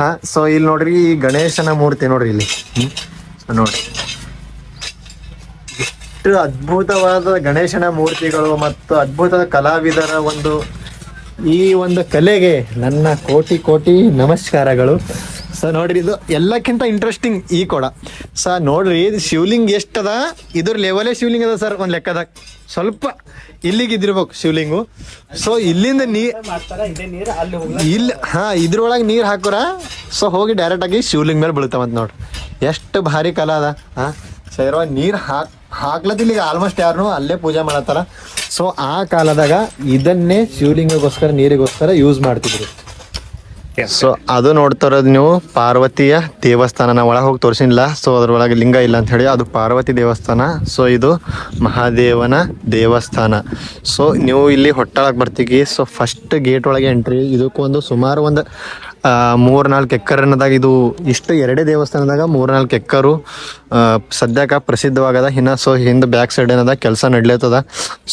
ಹಾಂ? ಸೊ ಇಲ್ಲಿ ನೋಡ್ರಿ ಈ ಗಣೇಶನ ಮೂರ್ತಿ ನೋಡ್ರಿ ಇಲ್ಲಿ. ನೋಡ್ರಿ. ಇಷ್ಟು ಅದ್ಭುತವಾದ ಗಣೇಶನ ಮೂರ್ತಿಗಳು ಮತ್ತು ಅದ್ಭುತ ಕಲಾವಿದರ ಒಂದು ಈ ಒಂದು ಕಲೆಗೆ ನನ್ನ ಕೋಟಿ ಕೋಟಿ ನಮಸ್ಕಾರಗಳು. ಸೊ ನೋಡ್ರಿ, ಇದು ಎಲ್ಲಕ್ಕಿಂತ ಇಂಟ್ರೆಸ್ಟಿಂಗ್ ಈ ಕೊಡ. ಸರ್, ನೋಡ್ರಿ, ಇದು ಶಿವಲಿಂಗ್ ಎಷ್ಟದ? ಇದ್ರ ಲೆವೆಲೇ ಶಿವಲಿಂಗ್ ಅದ ಸರ್, ಒಂದ್ ಲೆಕ್ಕದಾಗ. ಸ್ವಲ್ಪ ಇಲ್ಲಿಗೆ ಇದಿರ್ಬೇಕು ಶಿವಲಿಂಗು. ಸೊ ಇಲ್ಲಿಂದ ನೀ ಇಲ್ಲಿ ಹಾ, ಇದ್ರೊಳಗೆ ನೀರ್ ಹಾಕೋರ. ಸೊ ಹೋಗಿ ಡೈರೆಕ್ಟ್ ಆಗಿ ಶಿವಲಿಂಗ್ ಮೇಲೆ ಬೀಳ್ತಾವಂತ ನೋಡ್ರಿ ಎಷ್ಟು ಭಾರಿ ಕಲ ಅದ ಹಾ ಸೈರ ನೀರ್ ಹಾಕ್ ಹಾಕ್ಲತ್ತಿಲ್ಲ ಈಗ ಆಲ್ಮೋಸ್ಟ್ ಯಾರು ಅಲ್ಲೇ ಪೂಜೆ ಮಾಡತ್ತಾರ. ಸೊ ಆ ಕಾಲದಾಗ ಇದನ್ನೇ ಶಿವಲಿಂಗಗೋಸ್ಕರ ನೀರಿಗೋಸ್ಕರ ಯೂಸ್ ಮಾಡ್ತಿದ್ರು. ಸೊ ಅದು ನೋಡ್ತಾ ಇರೋದು ನೀವು ಪಾರ್ವತಿಯ ದೇವಸ್ಥಾನ ನಾವು ಒಳಗೆ ಹೋಗಿ ತೋರಿಸಿಲ್ಲ. ಸೊ ಅದ್ರೊಳಗೆ ಲಿಂಗ ಇಲ್ಲ ಅಂತ ಹೇಳಿ ಅದು ಪಾರ್ವತಿ ದೇವಸ್ಥಾನ. ಸೊ ಇದು ಮಹಾದೇವನ ದೇವಸ್ಥಾನ. ಸೊ ನೀವು ಇಲ್ಲಿ ಹೊಟ್ಟಾಳಕ್ಕೆ ಬರ್ತೀವಿ ಸೊ ಫಸ್ಟ್ ಗೇಟ್ ಒಳಗೆ ಎಂಟ್ರಿ ಇದಕ್ಕೊಂದು ಸುಮಾರು ಒಂದು ಮೂರು ನಾಲ್ಕು ಎಕ್ಕರ್ ಅನ್ನೋದಾಗ ಇದು ಇಷ್ಟು ಎರಡೇ ದೇವಸ್ಥಾನದಾಗ ಮೂರು ನಾಲ್ಕು ಎಕ್ಕರು ಸದ್ಯಕ್ಕೆ ಪ್ರಸಿದ್ಧವಾಗದ. ಇನ್ನು ಸೊ ಹಿಂದೆ ಬ್ಯಾಕ್ ಸೈಡ್ ಏನದ ಕೆಲಸ ನಡ್ಲತ್ತದ.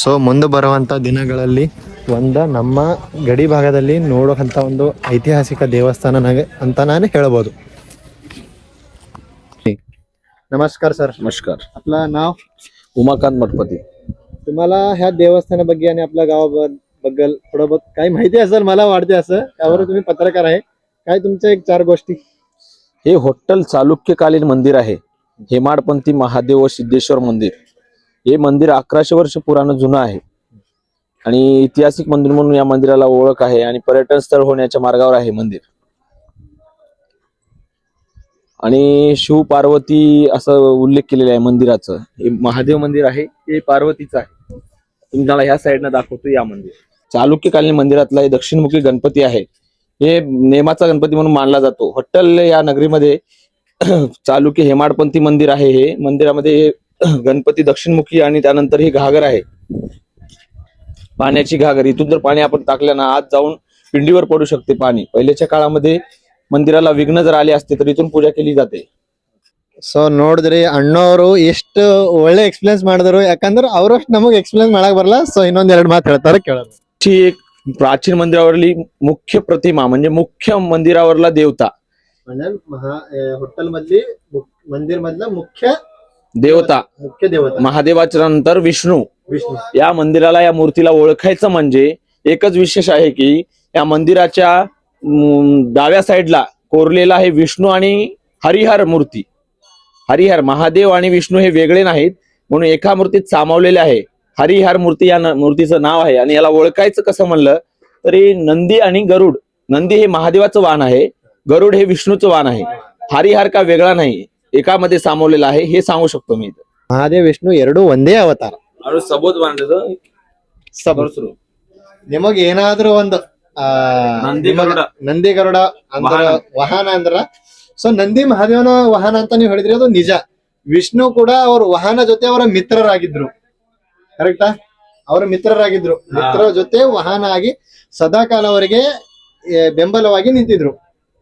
ಸೊ ಮುಂದೆ ಬರುವಂಥ ದಿನಗಳಲ್ಲಿ ಒಂದ ನಮ್ಮ ಗಡಿ ಭಾಗದಲ್ಲಿ ನೋಡೋಂಥ ಒಂದು ಐತಿಹಾಸಿಕ ದೇವಸ್ಥಾನ ನನಗೆ ಅಂತ ನಾನು ಹೇಳ್ಬೋದು नमस्कार सर नमस्कार आपलं नाव उमाकांत मठपती तुम्हाला ह्या देवस्थानाबद्दल आणि आपल्या गावाबद्दल थोडं बहुत काही माहिती असेल मला वाटते असं त्यावर तुम्ही पत्रकार आहे काय तुमच्या एक चार गोष्टी हे होट्टल चालुक्यकालीन मंदिर आहे हेमाडपंथी महादेव व सिद्धेश्वर मंदिर हे मंदिर अकराशे वर्ष पुराण जुनं आहे आणि ऐतिहासिक मंदिर म्हणून या मंदिराला ओळख आहे आणि पर्यटन स्थळ होण्याच्या मार्गावर आहे मंदिर. आणि शिव पार्वती असं उल्लेख केलेला आहे मंदिराचं. हे महादेव मंदिर आहे हे पार्वतीचं आहे. तुम्हाला ह्या साईडनं दाखवतो या मंदिर. चालुक्यकालीन मंदिरातला हे दक्षिणमुखी गणपती आहे. हे नेमाचा गणपती म्हणून मानला जातो. हट्टल या नगरीमध्ये चालुक्य हेमाडपंथी मंदिर आहे हे. मंदिरामध्ये गणपती दक्षिणमुखी आणि त्यानंतर हे घागर आहे. पाण्याची घागर इथून जर पाणी आपण टाकलं ना आज जाऊन पिंडीवर पडू शकते पाणी पहिल्याच्या काळामध्ये मंदिराला विघ्न जर आले असते तर इथून पूजा केली जाते ಸೊ ನೋಡಿದ್ರಿ ಅಣ್ಣವರು ಎಷ್ಟು ಒಳ್ಳೆ ಎಕ್ಸ್ಪ್ಲೇನ್ಸ್ ಮಾಡಿದ್ರು ಯಾಕಂದ್ರೆ ಅವ್ರಷ್ಟು ನಮಗೆ ಎಕ್ಸ್ಪ್ಲೇನ್ ಮಾಡಕ್ ಬರಲ್ಲ ಸೊ ಇನ್ನೊಂದ್ ಎರಡು ಮಾತು ಹೇಳ್ತಾರೆ ಕೇಳೋದು ही एक प्राचीन मंदिरावरली मुख्य प्रतिमा म्हणजे मुख्य मंदिरावरला देवता म्हणजे महा हॉटेल मधली मंदिर मधला मुख्य देवता मुख्य देवता महादेवाच्या नंतर विष्णू विष्णू या मंदिराला या मूर्तीला ओळखायचं म्हणजे एकच विशेष आहे की या मंदिराच्या डाव्या साईडला कोरलेला हे विष्णू आणि हरिहर मूर्ती. हरिहर महादेव आणि विष्णू हे वेगळे नाहीत म्हणून एका मूर्तीत सामावलेले आहे. हरिहर मूर्ती या मूर्तीचं नाव आहे आणि याला ओळखायचं कसं म्हणलं तरी नंदी आणि गरुड. नंदी हे महादेवाचं वाहन आहे गरुड हे विष्णूचं वाहन आहे. हरिहर का वेगळा नाही एकामध्ये सामावलेला आहे हे सांगू शकतो मी महादेव विष्णू एरडू वंदे अवतार. ಅವರು ಸಬೂತ್ ಮಾಡಿದ್ದು ಸಬರ್ಸರು ನಿಮಗೆ ಏನಾದ್ರೂ ಒಂದು ನಂದಿ ಗರುಡ. ಅಂದ್ರ ವಾಹನ. ಅಂದ್ರ ಸೊ ನಂದಿ ಮಹಾದೇವನ ವಾಹನ ಅಂತ ನೀವು ಹೇಳಿದ್ರಿ ಅದು ನಿಜ. ವಿಷ್ಣು ಕೂಡ ಅವ್ರ ವಾಹನ ಜೊತೆ ಅವರ ಮಿತ್ರರಾಗಿದ್ರು. ಕರೆಕ್ಟಾ? ಅವರ ಮಿತ್ರರಾಗಿದ್ರು. ಮಿತ್ರರ ಜೊತೆ ವಾಹನ ಆಗಿ ಸದಾಕಾಲ ಅವರಿಗೆ ಬೆಂಬಲವಾಗಿ ನಿಂತಿದ್ರು.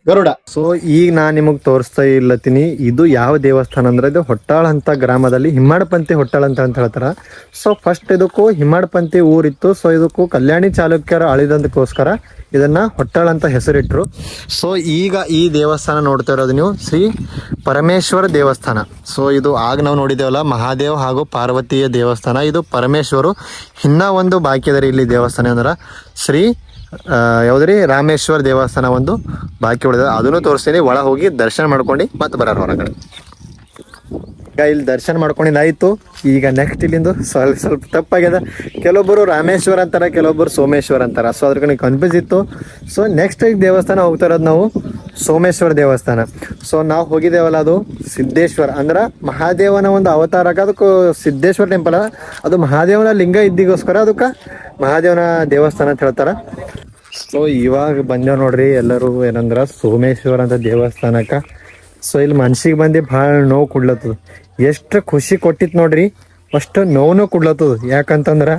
ಗರುಡ. ಸೊ ಈಗ ನಾ ನಿಮಗ್ ತೋರಿಸ್ತಾ ಇಲ್ಲತ್ತೀನಿ ಇದು ಯಾವ ದೇವಸ್ಥಾನ ಅಂದ್ರೆ ಇದು ಹೊಟ್ಟಾಳ ಅಂತ ಗ್ರಾಮದಲ್ಲಿ ಹಿಮ್ಮಾಡಪಂತಿ ಹೊಟ್ಟಾಳ ಅಂತ ಅಂತ ಹೇಳ್ತಾರ. ಸೊ ಫಸ್ಟ್ ಇದಕ್ಕೂ ಹಿಮ್ಮಾಡಪಂತಿ ಊರಿತ್ತು. ಸೊ ಇದಕ್ಕೂ ಕಲ್ಯಾಣಿ ಚಾಲುಕ್ಯರ ಅಳಿದಂದಕ್ಕೋಸ್ಕರ ಇದನ್ನ ಹೊಟ್ಟಾಳ ಅಂತ ಹೆಸರಿಟ್ರು. ಸೊ ಈಗ ಈ ದೇವಸ್ಥಾನ ನೋಡ್ತಾ ಇರೋದು ನೀವು ಶ್ರೀ ಪರಮೇಶ್ವರ ದೇವಸ್ಥಾನ. ಸೊ ಇದು ಆಗ ನಾವು ನೋಡಿದೇವಲ್ಲ ಮಹಾದೇವ್ ಹಾಗೂ ಪಾರ್ವತಿಯ ದೇವಸ್ಥಾನ. ಇದು ಪರಮೇಶ್ವರು, ಇನ್ನ ಒಂದು ಬಾಕಿ ಇಲ್ಲಿ ದೇವಸ್ಥಾನ ಅಂದ್ರ ಶ್ರೀ ಯಾವ್ದ್ರಿ? ರಾಮೇಶ್ವರ ದೇವಸ್ಥಾನ ಒಂದು ಬಾಕಿ ಉಳಿದ ಅದನ್ನು ತೋರಿಸ್ತೀನಿ. ಒಳ ಹೋಗಿ ದರ್ಶನ ಮಾಡ್ಕೊಂಡು ಮತ್ತೆ ಬರೋರು ಹೊರಗಡೆ. ಈಗ ಇಲ್ಲಿ ದರ್ಶನ ಮಾಡ್ಕೊಂಡಿದ್ದಾಯ್ತು ಈಗ ನೆಕ್ಸ್ಟ್ ಇಲ್ಲಿಂದು ಸ್ವಲ್ಪ ಸ್ವಲ್ಪ ತಪ್ಪಾಗ್ಯದ. ಕೆಲವೊಬ್ಬರು ರಾಮೇಶ್ವರ ಅಂತಾರೆ, ಕೆಲವೊಬ್ಬರು ಸೋಮೇಶ್ವರ ಅಂತಾರೆ. ಸೊ ಅದ್ರ ಕಡೆ ಕನ್ಫ್ಯೂಸ್ ಇತ್ತು. ಸೊ ನೆಕ್ಸ್ಟ್ ಈಗ ದೇವಸ್ಥಾನ ಹೋಗ್ತಾ ಇರೋದು ನಾವು ಸೋಮೇಶ್ವರ ದೇವಸ್ಥಾನ. ಸೊ ನಾವು ಹೋಗಿದ್ದೇವಲ್ಲ ಅದು ಸಿದ್ದೇಶ್ವರ. ಅಂದ್ರ ಮಹಾದೇವನ ಒಂದು ಅವತಾರಕ, ಅದಕ್ಕೆ ಸಿದ್ದೇಶ್ವರ ಟೆಂಪಲ್ ಅದು. ಮಹಾದೇವನ ಲಿಂಗ ಇದ್ದಿಗೋಸ್ಕರ ಅದಕ್ಕೆ ಮಹಾದೇವನ ದೇವಸ್ಥಾನ ಅಂತ ಹೇಳ್ತಾರ. ಸೊ ಇವಾಗ ಬಂದೇವ್ ನೋಡ್ರಿ ಎಲ್ಲರೂ ಏನಂದ್ರ ಸೋಮೇಶ್ವರ ಅಂತ ದೇವಸ್ಥಾನಕ್ಕೆ. ಸೊ ಇಲ್ಲಿ ಮನ್ಸಿಗೆ ಬಂದು ಭಾಳ ನೋವು ಕೊಡ್ಲತ್ತದ. ಎಷ್ಟು ಖುಷಿ ಕೊಟ್ಟಿತ್ತು ನೋಡ್ರಿ. ಅಷ್ಟು ನೋವು ಕೊಡ್ಲತ್ತದ. ಯಾಕಂತಂದ್ರ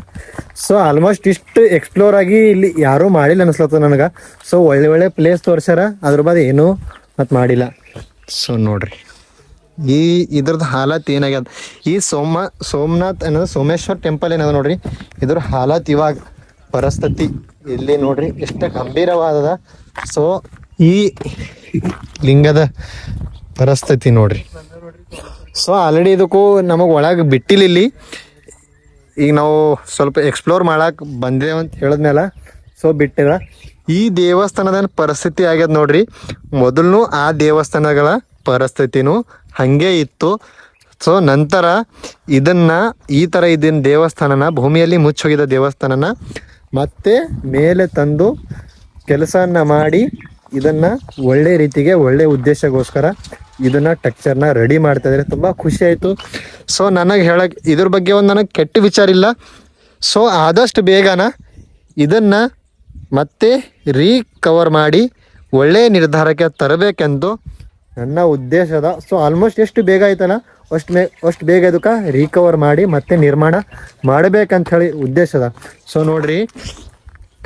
ಸೊ ಆಲ್ಮೋಸ್ಟ್ ಇಷ್ಟು ಎಕ್ಸ್ಪ್ಲೋರ್ ಆಗಿ ಇಲ್ಲಿ ಯಾರೂ ಮಾಡಿಲ್ಲ ಅನಿಸ್ಲತ್ತದ ನನಗೆ. ಸೊ ಒಳ್ಳೆ ಒಳ್ಳೆ ಪ್ಲೇಸ್ ತೋರ್ಸ್ಯಾರ. ಅದ್ರ ಬಾದ್ ಏನೂ ಮತ್ತು ಮಾಡಿಲ್ಲ. ಸೊ ನೋಡ್ರಿ. ಈ ಇದ್ರದ್ದು ಹಾಲತ್ ಏನಾಗ್ಯದ? ಈ ಸೋಮ, ಸೋಮನಾಥ್ ಅನ್ನೋದು ಸೋಮೇಶ್ವರ್ ಟೆಂಪಲ್ ಏನದ ನೋಡ್ರಿ? ಇದ್ರ ಹಾಲತ್ ಇವಾಗ ಪರಿಸ್ಥಿತಿ ಇಲ್ಲಿ ನೋಡ್ರಿ. ಎಷ್ಟು ಗಂಭೀರವಾದದ. ಸೊ ಈ ಲಿಂಗದ ಪರಿಸ್ಥಿತಿ ನೋಡ್ರಿ. ಸೊ ಆಲ್ರೆಡಿ ಇದಕ್ಕೂ ನಮಗೆ ಒಳಗೆ ಬಿಟ್ಟಿಲ್ಲ ಈಗ ನಾವು ಸ್ವಲ್ಪ ಎಕ್ಸ್ಪ್ಲೋರ್ ಮಾಡಕ್ಕೆ ಬಂದೇವು ಅಂತ ಹೇಳಿದ್ಮೇಲೆ ಸೊ ಬಿಟ್ಟಿಲ್ಲ ಈ ದೇವಸ್ಥಾನದ ಪರಿಸ್ಥಿತಿ ಆಗ್ಯದ ನೋಡ್ರಿ. ಮೊದಲು ಆ ದೇವಸ್ಥಾನಗಳ ಪರಿಸ್ಥಿತಿನೂ ಹಾಗೆ ಇತ್ತು. ಸೊ ನಂತರ ಇದನ್ನ ಈ ಥರ ಇದನ್ನ ದೇವಸ್ಥಾನನ, ಭೂಮಿಯಲ್ಲಿ ಮುಚ್ಚೋಗಿದ್ದ ದೇವಸ್ಥಾನನ ಮತ್ತೆ ಮೇಲೆ ತಂದು ಕೆಲಸನ ಮಾಡಿ ಇದನ್ನ ಒಳ್ಳೆ ರೀತಿಗೆ, ಒಳ್ಳೆ ಉದ್ದೇಶಗೋಸ್ಕರ ಇದನ್ನ ಟೆಕ್ಚರ್ನ ರೆಡಿ ಮಾಡ್ತಾ ಇದ್ದಾರೆ. ತುಂಬ ಖುಷಿ ಆಯಿತು. ಸೊ ನನಗೆ ಹೇಳಕ್ಕೆ ಇದ್ರ ಬಗ್ಗೆ ಒಂದು ನನಗೆ ಕೆಟ್ಟ ವಿಚಾರ ಇಲ್ಲ. ಸೊ ಆದಷ್ಟು ಬೇಗನ ಇದನ್ನ ಮತ್ತೆ ರೀಕವರ್ ಮಾಡಿ ಒಳ್ಳೆಯ ನಿರ್ಧಾರಕ್ಕೆ ತರಬೇಕೆಂದು ನನ್ನ ಉದ್ದೇಶದ ಸೊ ಆಲ್ಮೋಸ್ಟ್ ಎಷ್ಟು ಬೇಗ ಆಯ್ತಲ್ಲ, ಅಷ್ಟು ಮೇ, ಅಷ್ಟು ಬೇಗ ಇದಕ್ಕೆ ರೀಕವರ್ ಮಾಡಿ ಮತ್ತೆ ನಿರ್ಮಾಣ ಮಾಡಬೇಕಂತ ಹೇಳಿ ಉದ್ದೇಶದ. ಸೊ ನೋಡ್ರಿ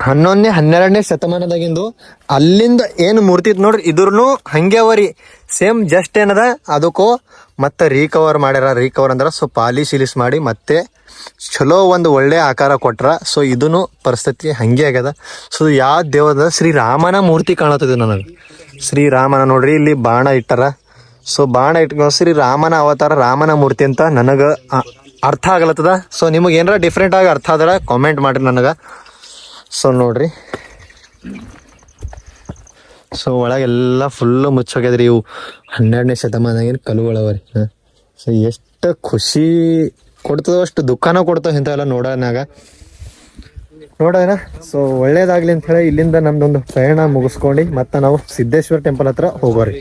ಹನ್ನೊಂದನೇ, ಹನ್ನೆರಡನೇ ಶತಮಾನದಾಗಿಂದು ಅಲ್ಲಿಂದ ಏನು ಮೂರ್ತಿ ನೋಡ್ರಿ ಇದ್ರೂ ಹಂಗೆ ಅವರಿ ಸೇಮ್ ಜಸ್ಟ್ ಏನದ, ಅದಕ್ಕೂ ಮತ್ತೆ ರೀಕವರ್ ಮಾಡ್ಯಾರ. ರೀಕವರ್ ಅಂದ್ರೆ ಸೊ ಪಾಲಿಶ್ ಇಲಿಸ್ ಮಾಡಿ ಮತ್ತೆ ಚಲೋ ಒಂದು ಒಳ್ಳೆ ಆಕಾರ ಕೊಟ್ರ. ಸೊ ಇದನ್ನು ಪರಿಸ್ಥಿತಿ ಹಂಗೆ ಆಗ್ಯದ. ಸೊ ಯಾವ ದೇವದ ಶ್ರೀರಾಮನ ಮೂರ್ತಿ ಕಾಣತ್ತದ ನನಗೆ. ಶ್ರೀರಾಮನ ನೋಡ್ರಿ, ಇಲ್ಲಿ ಬಾಣ ಇಟ್ಟಾರ. ಸೊ ಬಾಣ ಇಟ್ಕೊಂಡು ಶ್ರೀ ರಾಮನ ಅವತಾರ, ರಾಮನ ಮೂರ್ತಿ ಅಂತ ನನಗೆ ಅರ್ಥ ಆಗ್ಲತ್ತದ. ಸೊ ನಿಮಗೆ ಏನಾರ ಡಿಫ್ರೆಂಟ್ ಆಗಿ ಅರ್ಥ ಆದ್ರೆ ಕಾಮೆಂಟ್ ಮಾಡ್ರಿ ನನಗೆ. ಸೊ ನೋಡ್ರಿ. ಸೊ ಒಳಗೆಲ್ಲ ಫುಲ್ಲು ಮುಚ್ಚೋಗ್ಯದ್ರಿ ಇವು. ಹನ್ನೆರಡನೇ ಶತಮಾನದಾಗಿನ ಕಲ್ಲುಗಳವರಿ ಸೊ ಎಷ್ಟು ಖುಷಿ ಕೊಡ್ತದೋ ಅಷ್ಟು ದುಃಖನೂ ಕೊಡ್ತಾವ ಇಂಥವೆಲ್ಲ ನೋಡೋನಾಗ ನೋಡೋಣ. ಸೊ ಒಳ್ಳೇದಾಗ್ಲಿ ಅಂತ ಹೇಳಿ ಇಲ್ಲಿಂದ ನಮ್ದೊಂದು ಪ್ರಯಾಣ ಮುಗಿಸ್ಕೊಂಡು, ಮತ್ತೆ ನಾವು ಸಿದ್ದೇಶ್ವರ ಟೆಂಪಲ್ ಹತ್ರ ಹೋಗೋರಿ.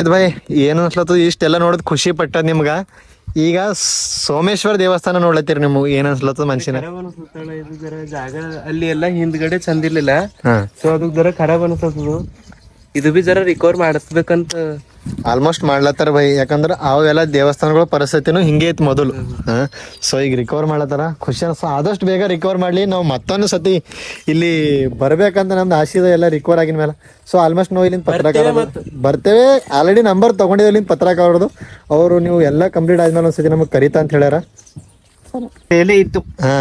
ಇದು ಬೈ ಏನು ಅನ್ಸ್ಲತ್ತದ? ಇಷ್ಟೆಲ್ಲ ನೋಡೋದು ಖುಷಿ ಪಟ್ಟದ ನಿಮ್ಗ? ಈಗ ಸೋಮೇಶ್ವರ ದೇವಸ್ಥಾನ ನೋಡ್ಲತ್ತೀರಿ ನಿಮ್ಗೆ ಏನ್ ಅನ್ಸ್ಲತ್ತ ಮನ್ಸಿನ ಜಾಗ ಅಲ್ಲಿ ಎಲ್ಲ ಹಿಂದ್ಗಡೆ ಚಂದಿರ್ಲಿಲ್ಲ ಸೊ ಅದಕ್ ಜರ ಖರಾಬ್ ಅನಿಸ್ತದ ಇದು ಬಿ ಜರ ರಿಕವರ್ ಮಾಡಿಸ್ಬೇಕಂತ. ಆಲ್ಮೋಸ್ಟ್ ಮಾಡ್ಲತ್ತಾರ ಬೈ ಯಾಕಂದ್ರ ಅವೆಲ್ಲ ದೇವಸ್ಥಾನಗಳ ಪರಿಸ್ಥಿತಿನೂ ಹಿಂಗೆ ಇತ್ತು ಮೊದಲು. ಸೊ ಈಗ ರಿಕವರ್ ಮಾಡ್ಲತ್ತಾರ. ಖುಷಿ ಅನ್ಸ ಆದಷ್ಟು ಬೇಗ ರಿಕವರ್ ಮಾಡ್ಲಿ. ನಾವು ಮತ್ತೊಂದು ಸತಿ ಇಲ್ಲಿ ಬರ್ಬೇಕಂತ ನಮ್ದು ಆಸೆ ಇದೆ ಎಲ್ಲ ರಿಕವರ್ ಆಗಿನ ಮೇಲೆ ಸೊ ಆಲ್ಮೋಸ್ಟ್ ನಾವು ಇಲ್ಲಿಂದ ಪತ್ರಕಾರ ಬರ್ತೇವೆ ಆಲ್ರೆಡಿ ನಂಬರ್ ತಗೊಂಡಿದ್ದೇವೆ ಇಲ್ಲಿಂದ ಪತ್ರಕಾರ ಅವ್ರದ್ದು ಅವರು ನೀವು ಎಲ್ಲ ಕಂಪ್ಲೀಟ್ ಆದ್ಮೇಲೆ ಒಂದ್ಸತಿ ನಮಗೆ ಕರಿತಾ ಅಂತ ಹೇಳ್ಯಾರ. ಇತ್ತು ಹಾ.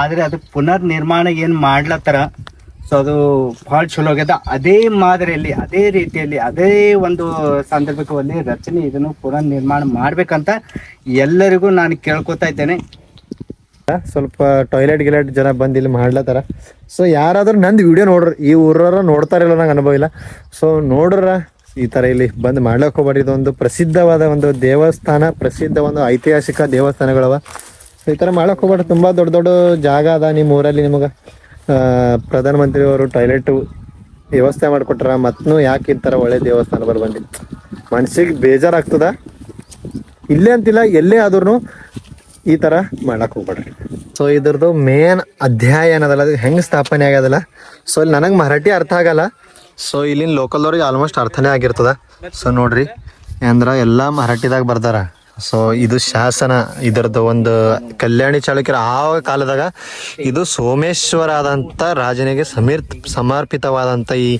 ಆದ್ರೆ ಅದು ಪುನರ್ ನಿರ್ಮಾಣ ಏನ್ ಮಾಡ್ಲತ್ತಾರ? ಸೊ ಅದು ಬಹಳ ಚಲೋ ಆಗ್ಯದ. ಅದೇ ಮಾದರಿಯಲ್ಲಿ, ಅದೇ ರೀತಿಯಲ್ಲಿ, ಅದೇ ಒಂದು ಸಂದರ್ಭದಲ್ಲಿ ರಚನೆ ಇದನ್ನು ಪುನಃ ನಿರ್ಮಾಣ ಮಾಡ್ಬೇಕಂತ ಎಲ್ಲರಿಗೂ ನಾನು ಕೇಳ್ಕೊತಾ ಇದ್ದೇನೆ. ಸ್ವಲ್ಪ ಟಾಯ್ಲೆಟ್ ಗಿಲೆಟ್ ಜನ ಬಂದು ಇಲ್ಲಿ ಮಾಡ್ಲತ್ತಾರ. ಸೊ ಯಾರಾದ್ರೂ ನಂದು ವಿಡಿಯೋ ನೋಡ್ರಿ ಈ ಊರವ್ರ ನೋಡ್ತಾರಿಲ್ಲ ನಂಗೆ ಅನುಭವ ಇಲ್ಲ. ಸೊ ನೋಡ್ರ, ಈ ತರ ಇಲ್ಲಿ ಬಂದು ಮಾಡ್ಲಕ್ ಹೋಗ್ಬೇಡಿ ಇದೊಂದು ಪ್ರಸಿದ್ಧವಾದ ಒಂದು ದೇವಸ್ಥಾನ, ಪ್ರಸಿದ್ಧ ಒಂದು ಐತಿಹಾಸಿಕ ದೇವಸ್ಥಾನಗಳವ. ಈ ತರ ಮಾಡಕ್ ಹೋಗ್ಬಾರ್ದು ತುಂಬಾ ದೊಡ್ಡ ದೊಡ್ಡ ಜಾಗ ಅದ ನಿಮ್ಮ ಊರಲ್ಲಿ ನಿಮಗೆ. ಪ್ರಧಾನಮಂತ್ರಿ ಅವರು ಟಾಯ್ಲೆಟ್ ವ್ಯವಸ್ಥೆ ಮಾಡಿಕೊಟ್ರ ಮತ್ತೂ ಯಾಕೆ ಈ ಥರ ಒಳ್ಳೆ ದೇವಸ್ಥಾನ ಬಂದಿತ್ತು ಮನ್ಸಿಗೆ ಬೇಜಾರಾಗ್ತದ? ಇಲ್ಲೇ ಅಂತಿಲ್ಲ, ಎಲ್ಲೇ ಆದ್ರೂ ಈ ಥರ ಮಾಡಕ್ಕೆ ಹೋಗ್ಬೇಡ್ರಿ. ಸೊ ಇದ್ರದ್ದು ಮೇನ್ ಅಧ್ಯಾಯ ಏನದಲ್ಲ, ಅದು ಹೆಂಗೆ ಸ್ಥಾಪನೆ ಆಗ್ಯದಲ್ಲ? ಸೊ ಇಲ್ಲಿ ನನಗೆ ಮರಾಠಿ ಅರ್ಥ ಆಗಲ್ಲ. ಸೊ ಇಲ್ಲಿನ ಲೋಕಲ್ದವ್ರಿಗೆ ಆಲ್ಮೋಸ್ಟ್ ಅರ್ಥನೇ ಆಗಿರ್ತದ. ಸೊ ನೋಡ್ರಿ ಅಂದ್ರೆ ಎಲ್ಲ ಮರಾಠಿದಾಗ ಬರ್ದಾರ. ಸೊ ಇದು ಶಾಸನ ಇದರದ ಒಂದು ಕಲ್ಯಾಣಿ ಚಾಲುಕ್ಯರ ಆ ಕಾಲದಾಗ ಇದು ಸೋಮೇಶ್ವರ ಆದಂತ ರಾಜನಿಗೆ ಸಮೀರ್, ಸಮರ್ಪಿತವಾದಂತ ಈ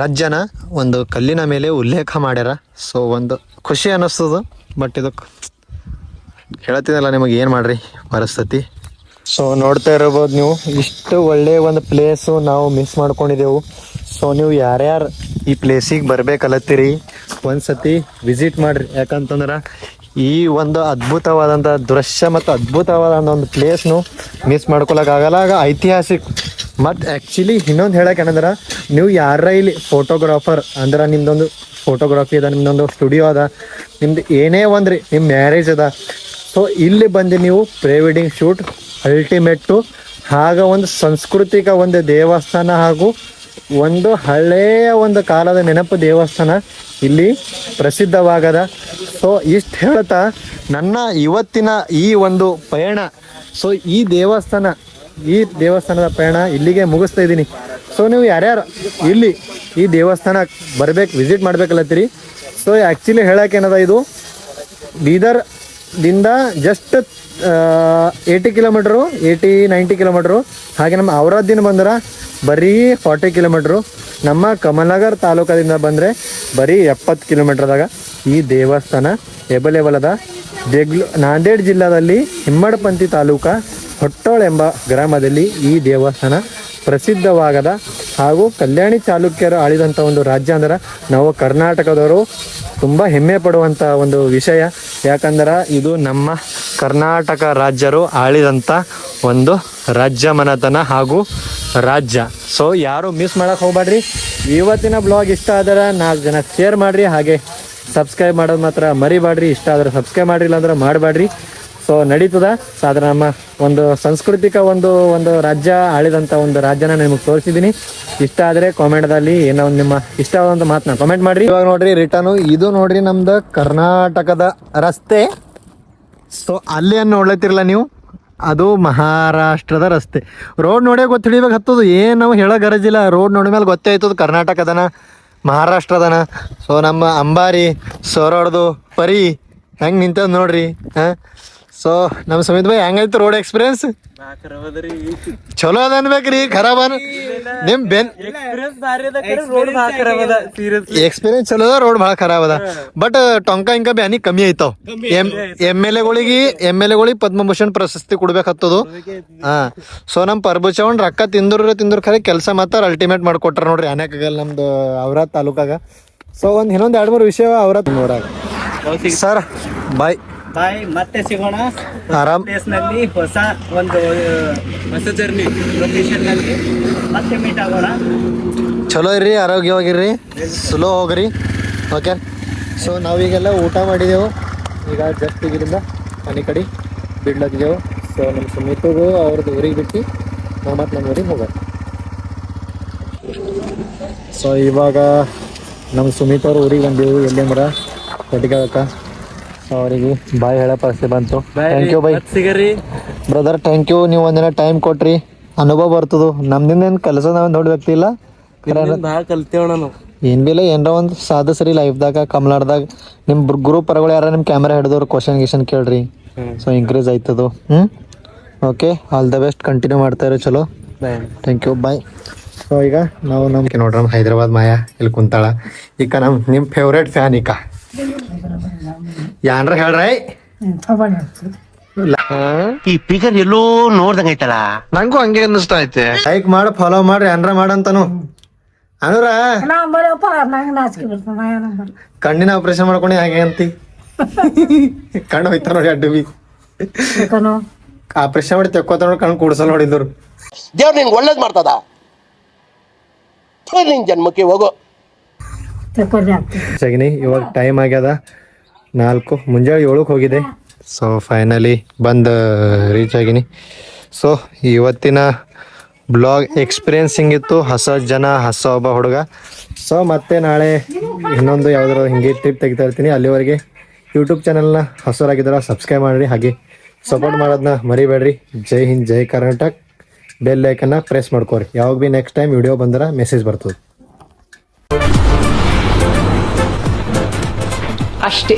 ರಾಜ್ಯನ ಒಂದು ಕಲ್ಲಿನ ಮೇಲೆ ಉಲ್ಲೇಖ ಮಾಡ್ಯಾರ. ಸೊ ಒಂದು ಖುಷಿ ಅನ್ನಿಸ್ತದ ಬಟ್ ಇದಕ್ಕೆ ಹೇಳತ್ತಿದಲ್ಲ ನಿಮಗೆ ಏನು ಮಾಡ್ರಿ ಪರಿಸ್ಥಿತಿ ಸೊ ನೋಡ್ತಾ ಇರಬಹುದು ನೀವು, ಇಷ್ಟು ಒಳ್ಳೆಯ ಒಂದು ಪ್ಲೇಸು ನಾವು ಮಿಸ್ ಮಾಡ್ಕೊಂಡಿದ್ದೆವು ಸೊ ನೀವು ಯಾರ್ಯಾರು ಈ ಪ್ಲೇಸಿಗೆ ಬರ್ಬೇಕಲ್ಲತ್ತೀರಿ ಒಂದ್ಸತಿ ವಿಸಿಟ್ ಮಾಡ್ರಿ. ಯಾಕಂತಂದ್ರೆ ಈ ಒಂದು ಅದ್ಭುತವಾದಂಥ ದೃಶ್ಯ ಮತ್ತು ಅದ್ಭುತವಾದಂಥ ಒಂದು ಪ್ಲೇಸ್ನು ಮಿಸ್ ಮಾಡ್ಕೊಳಕ್ಕಾಗಲ್ಲ ಆಗ ಐತಿಹಾಸಿಕ. ಮತ್ತು ಆ್ಯಕ್ಚುಲಿ ಇನ್ನೊಂದು ಹೇಳಕ್ಕೆ ಏನಂದ್ರೆ, ನೀವು ಯಾರ ಇಲ್ಲಿ ಫೋಟೋಗ್ರಾಫರ್ ಅಂದ್ರೆ ನಿಮ್ಮದೊಂದು ಫೋಟೋಗ್ರಫಿ ಅದ ನಿಮ್ಮದೊಂದು ಸ್ಟುಡಿಯೋ ಅದ, ನಿಮ್ದು ಏನೇ ಒಂದು ರೀ ನಿಮ್ಮ ಮ್ಯಾರೇಜ್ ಅದ. ಸೊ ಇಲ್ಲಿ ಬಂದು ನೀವು ಪ್ರೀ ವೆಡ್ಡಿಂಗ್ ಶೂಟ್ ಅಲ್ಟಿಮೇಟು ಆಗ ಒಂದು ಸಾಂಸ್ಕೃತಿಕ ಒಂದು ದೇವಸ್ಥಾನ ಹಾಗೂ ಒಂದು ಹಳೆಯ ಒಂದು ಕಾಲದ ನೆನಪು ದೇವಸ್ಥಾನ ಇಲ್ಲಿ ಪ್ರಸಿದ್ಧವಾಗದ. ಸೊ ಇಷ್ಟು ಹೇಳ್ತಾ ನನ್ನ ಇವತ್ತಿನ ಈ ಒಂದು ಪಯಣ. ಸೊ ಈ ದೇವಸ್ಥಾನ, ಈ ದೇವಸ್ಥಾನದ ಪಯಣ ಇಲ್ಲಿಗೆ ಮುಗಿಸ್ತಾ ಇದ್ದೀನಿ. ಸೊ ನೀವು ಯಾರ್ಯಾರು ಇಲ್ಲಿ ಈ ದೇವಸ್ಥಾನ ಬರ್ಬೇಕು, ವಿಸಿಟ್ ಮಾಡ್ಬೇಕಲ್ಲತ್ತೀರಿ? ಸೊ ಆ್ಯಕ್ಚುಲಿ ಹೇಳೋಕೆ ಏನದ ಇದು? ಬೀದರ್ ದಿಂದ just eighty kilometre eighty ninety kilometre ಹಾಗೆ ನಮ್ಮ ಔರಾದಿನ ಬಂದ್ರೆ ಬರೀ ಫಾರ್ಟಿ ಕಿಲೋಮೀಟ್ರು ನಮ್ಮ ಕಮಲನಗರ್ ತಾಲೂಕದಿಂದ ಬಂದರೆ ಬರೀ ಎಪ್ಪತ್ತು ಕಿಲೋಮೀಟ್ರದಾಗ ಈ ದೇವಸ್ಥಾನ ಎಬಲೆಬಲದ ದೇಗ್ಲು ನಾಂದೇಡ್ ಜಿಲ್ಲಾದಲ್ಲಿ ಹಿಮ್ಮಡಪಂತಿ ತಾಲೂಕ ಹೊಟ್ಟೋಳ್ ಎಂಬ ಗ್ರಾಮದಲ್ಲಿ ಈ ದೇವಸ್ಥಾನ ಪ್ರಸಿದ್ಧವಾಗದ ಹಾಗೂ ಕಲ್ಯಾಣಿ ಚಾಲುಕ್ಯರು ಆಳಿದಂಥ ಒಂದು ರಾಜ್ಯ ಅಂದ್ರೆ ನಾವು ಕರ್ನಾಟಕದವರು ತುಂಬ ಹೆಮ್ಮೆ ಪಡುವಂಥ ಒಂದು ವಿಷಯ. ಯಾಕಂದ್ರೆ ಇದು ನಮ್ಮ ಕರ್ನಾಟಕ ರಾಜ್ಯರು ಆಳಿದಂಥ ಒಂದು ರಾಜ್ಯ ಮನತನ ಹಾಗೂ ರಾಜ್ಯ. ಸೊ ಯಾರು ಮಿಸ್ ಮಾಡಕ್ಕೆ ಹೋಗ್ಬೇಡ್ರಿ ಇವತ್ತಿನ ಬ್ಲಾಗ್ ಇಷ್ಟ ಆದ್ರೆ ನಾಲ್ಕು ಜನ ಶೇರ್ ಮಾಡಿರಿ. ಹಾಗೆ ಸಬ್ಸ್ಕ್ರೈಬ್ ಮಾಡೋದು ಮಾತ್ರ ಮರಿಬೇಡ್ರಿ ಇಷ್ಟ ಆದರೆ ಸಬ್ಸ್ಕ್ರೈಬ್ ಮಾಡಿಲ್ಲ ಅಂದ್ರೆ ಮಾಡಬೇಡ್ರಿ ಸೊ ನಡೀತದ? ಸೊ ಅದ್ರ ನಮ್ಮ ಒಂದು ಸಾಂಸ್ಕೃತಿಕ ಒಂದು ಒಂದು ರಾಜ್ಯ ಆಳಿದಂಥ ಒಂದು ರಾಜ್ಯನ ನಿಮಗೆ ತೋರಿಸಿದ್ದೀನಿ. ಇಷ್ಟ ಆದರೆ ಕಾಮೆಂಟ್ದಲ್ಲಿ ಏನೋ ನಿಮ್ಮ ನಿಮ್ಮ ಇಷ್ಟವಾದಂಥ ಮಾತನ್ನ ಕಾಮೆಂಟ್ ಮಾಡ್ರಿ. ಇವಾಗ ನೋಡ್ರಿ ರಿಟರ್ನು ಇದು ನೋಡ್ರಿ ನಮ್ದು ಕರ್ನಾಟಕದ ರಸ್ತೆ. ಸೊ ಅಲ್ಲಿ ಅನ್ನ ನೋಡ್ಲತ್ತಿರಲ್ಲ ನೀವು? ಅದು ಮಹಾರಾಷ್ಟ್ರದ ರಸ್ತೆ. ರೋಡ್ ನೋಡೇ ಗೊತ್ತು ಹಿಡಿಬೇಕು ಹತ್ತದು. ಏನು ನಾವು ಹೇಳೋ ಗರಜಿಲ್ಲ ರೋಡ್ ನೋಡಿದ ಮೇಲೆ ಗೊತ್ತೇ ಆಯ್ತದ ಕರ್ನಾಟಕದನ, ಮಹಾರಾಷ್ಟ್ರದನ. ಸೊ ನಮ್ಮ ಅಂಬಾರಿ, ಸೊರಡ್ದು, ಪರಿ, ಹೆಂಗೆ ನಿಂತದ ನೋಡ್ರಿ, ಹಾಂ? ಸೊ ನಮ್ಮ ಸಮಿತ್ ಭಾಯ್ ಹೆಂಗಾಯ್ತು ರೋಡ್ ಎಕ್ಸ್ಪೀರಿಯನ್ಸ್ ಚಲೋ ಅದ ಅನ್ಬೇಕ್ರಿ ಖರಾಬ್ ಅನ್ ನಿಮ್ ಬೆನ್ ಎಕ್ಸ್ಪೀರಿಯನ್ಸ್ ಚಲೋ ಅದ ರೋಡ್ ಭಾಳ ಖರಾಬ್ ಅದ. ಬಟ್ ಟೊಂಕ ಇಂಕ ಬ್ಯಾನಿ ಕಮ್ಮಿ ಐತಾವ್. ಎಂ ಎಂ ಎಲ್ ಎಗಳಿಗೆ ಎಂ ಎಲ್ ಎಗಳಿಗೆ ಪದ್ಮಭೂಷಣ್ ಪ್ರಶಸ್ತಿ ಕೊಡ್ಬೇಕತ್ತದು ಹಾ. ಸೊ ನಮ್ ಪರ್ಬು ಚವಣ್ ರೊಕ್ಕ ತಿಂದ್ರ ತಿಂದ್ರ ಖರೆ ಕೆಲಸ ಮಾತ್ರ ಅಲ್ಟಿಮೇಟ್ ಮಾಡ್ಕೊಟ್ರ ನೋಡ್ರಿ ಆನ್ಯಾಕಾಗಲ್ಲ ನಮ್ದು ಅವರ ತಾಲೂಕಾಗ. ಸೊ ಒಂದ್ ಇನ್ನೊಂದ್ ಎರಡ್ ಮೂರು ವಿಷಯ ಅವರ ನೋಡಾಗ ಸರ್ ಬಾಯ್ ಬಾಯ್ ಮತ್ತೆ ಸಿಗೋಣ. ಆರಾಮ್. ಪ್ಲೇಸ್ನಲ್ಲಿ ಹೊಸ ಒಂದು ಹೊಸ ಜರ್ನಿ ಮತ್ತೆ ಮೀಟ್ ಆಗೋಣ. ಚಲೋ ಇರ್ರಿ ಆರೋಗ್ಯವಾಗಿರ್ರಿ. ಸ್ಲೋ ಹೋಗ್ರಿ. ಓಕೆ ಸೊ ನಾವೀಗೆಲ್ಲ ಊಟ ಮಾಡಿದೆವು. ಈಗ ಜಸ್ಟ್ ಇದರಿಂದ ಮನೆ ಕಡೆ ಬಿಡ್ಲತ್ತಿದ್ದೆವು ಸೊ ನಮ್ಮ ಸುಮಿತಿಗೂ ಅವ್ರದ್ದು ಊರಿಗೆ ಬಿಟ್ಟು ನಾವು ಮತ್ತೆ ನಮ್ಮ ಊರಿಗೆ ಹೋಗೋಣ. ಸೊ ಇವಾಗ ನಮ್ಮ ಸುಮಿತ್ ಅವ್ರ ಊರಿಗೆ ಬಂದೆವು. ಎಲ್ಲಿ ಅಂದ್ರ? ಕಟ್ಟಿಗಾಕ ಸೊ ಅವರಿಗೆ ಬಾಯ್ ಹೇಳೋ ಪರಿಸ್ಥಿತಿ ಬಂತು. ಥ್ಯಾಂಕ್ ಯು ಬೈ ಸಿಗರಿ. ಬ್ರದರ್ ಥ್ಯಾಂಕ್ ಯು ನೀವು ಒಂದಿನ ಟೈಮ್ ಕೊಟ್ರಿ. ಅನುಭವ ಬರ್ತದು. ನಮ್ದಿಂದ ಏನು ಕೆಲಸ ನಾವು ದೊಡ್ಡ ವ್ಯಕ್ತಿ ಇಲ್ಲ. ಕಲ್ತೇವಣ ಏನ್ ಬಿ ಇಲ್ಲ ಏನರ ಒಂದು ಸಾಧಿಸ್ರಿ ಲೈಫ್ದಾಗ ಕಮಲಾಡ್ದಾಗ. ನಿಮ್ಮ ಗ್ರೂಪ್ ಪರಗಳು ಯಾರ ನಿಮ್ಮ ಕ್ಯಾಮ್ರಾ ಹಿಡಿದವ್ರು ಕ್ವಶನ್ ಗಿಶನ್ ಕೇಳ್ರಿ. ಸೊ ಇನ್ಕ್ರೀಸ್ ಆಯ್ತದು. ಹ್ಮ್? Okay all the best continue ಮಾಡ್ತಾ ಇರೋ ಚಲೋ. ಥ್ಯಾಂಕ್ ಯು ಬಾಯ್ ಸೊ ಈಗ ನಾವು ನಮ್ಗೆ ನೋಡ್ರಿ ಹೈದರಾಬಾದ್ ಮಾಯಾ ಇಲ್ಲಿ ಕುಂತಾಳ. ಈಗ ನಮ್ಮ ನಿಮ್ಮ ಫೇವ್ರೇಟ್ ಫ್ಯಾನ್ ಈಕ ಯಾನ್ರ ಹೇಳ್ರೈ? ಈ ಫಿಗರ್ ಎಲ್ಲೋ ನೋಡ್ದಂಗ ಐತಲ್ಲ? ನಂಗೂ ಹಂಗೆ ಅನ್ನಿಸ್ತಾ ಐತೆ. ಲೈಕ್ ಮಾಡು ಫಾಲೋ ಮಾಡ್ರಿ ಏನ್ರ ಮಾಡಂತಾನು ಅನುರ? ಕಣ್ಣಿನ ಆಪರೇಷನ್ ಮಾಡ್ಕೊಂಡು ಹಾಗೆ ಅಂತಿ. ಕಣ್ಣು ಹೋಯ್ತಾ ನೋಡಿ ಅಡ್ಡು ಬಿ ಆಪರೇಷನ್ ಮಾಡಿ ತೆಕ್ಕೋತ ನೋಡಿ ಕಣ್ಣು ಕೂಡ್ಸಲ್ ನೋಡಿದ್ರು. ದೇವ್ರ ನಿಂಗೆ ಒಳ್ಳೇದ್ ಮಾಡ್ತದ? ಜನ್ಮಕ್ಕೆ ಹೋಗೋ. ಸಗಿನಿ, ಇವಾಗ ಟೈಮ್ ಆಗ್ಯದ ನಾಲ್ಕು. ಮುಂಜಾನೆ ಏಳಕ್ಕೆ ಹೋಗಿದೆ. ಸೊ ಫೈನಲಿ ಬಂದು ರೀಚ್ ಆಗಿನಿ. ಸೊ ಇವತ್ತಿನ ಬ್ಲಾಗ್ ಎಕ್ಸ್ಪೀರಿಯನ್ಸ್ ಹಿಂಗಿತ್ತು ಹೊಸ ಜನ, ಹೊಸ ಒಬ್ಬ ಹುಡುಗ. ಸೊ ಮತ್ತೆ ನಾಳೆ ಇನ್ನೊಂದು ಯಾವ್ದಾರು ಹಿಂಗೆ ಟ್ರಿಪ್ ತೆಗಿತಾ ಇರ್ತೀನಿ. ಅಲ್ಲಿವರೆಗೆ ಯೂಟ್ಯೂಬ್ ಚಾನಲ್ನ ಹೊಸರಾಗಿದ್ದಾರ ಸಬ್ಸ್ಕ್ರೈಬ್ ಮಾಡಿರಿ. ಹಾಗೆ ಸಪೋರ್ಟ್ ಮಾಡೋದನ್ನ ಮರಿಬೇಡ್ರಿ. ಜೈ ಹಿಂದ್, ಜೈ ಕರ್ನಾಟಕ. ಬೆಲ್ ಲೈಕನ್ನ ಪ್ರೆಸ್ ಮಾಡ್ಕೋರಿ. ಯಾವಾಗ ಭೀ ನೆಕ್ಸ್ಟ್ ಟೈಮ್ ವಿಡಿಯೋ ಬಂದ್ರೆ ಮೆಸೇಜ್ ಬರ್ತದೆ. ಅಷ್ಟೇ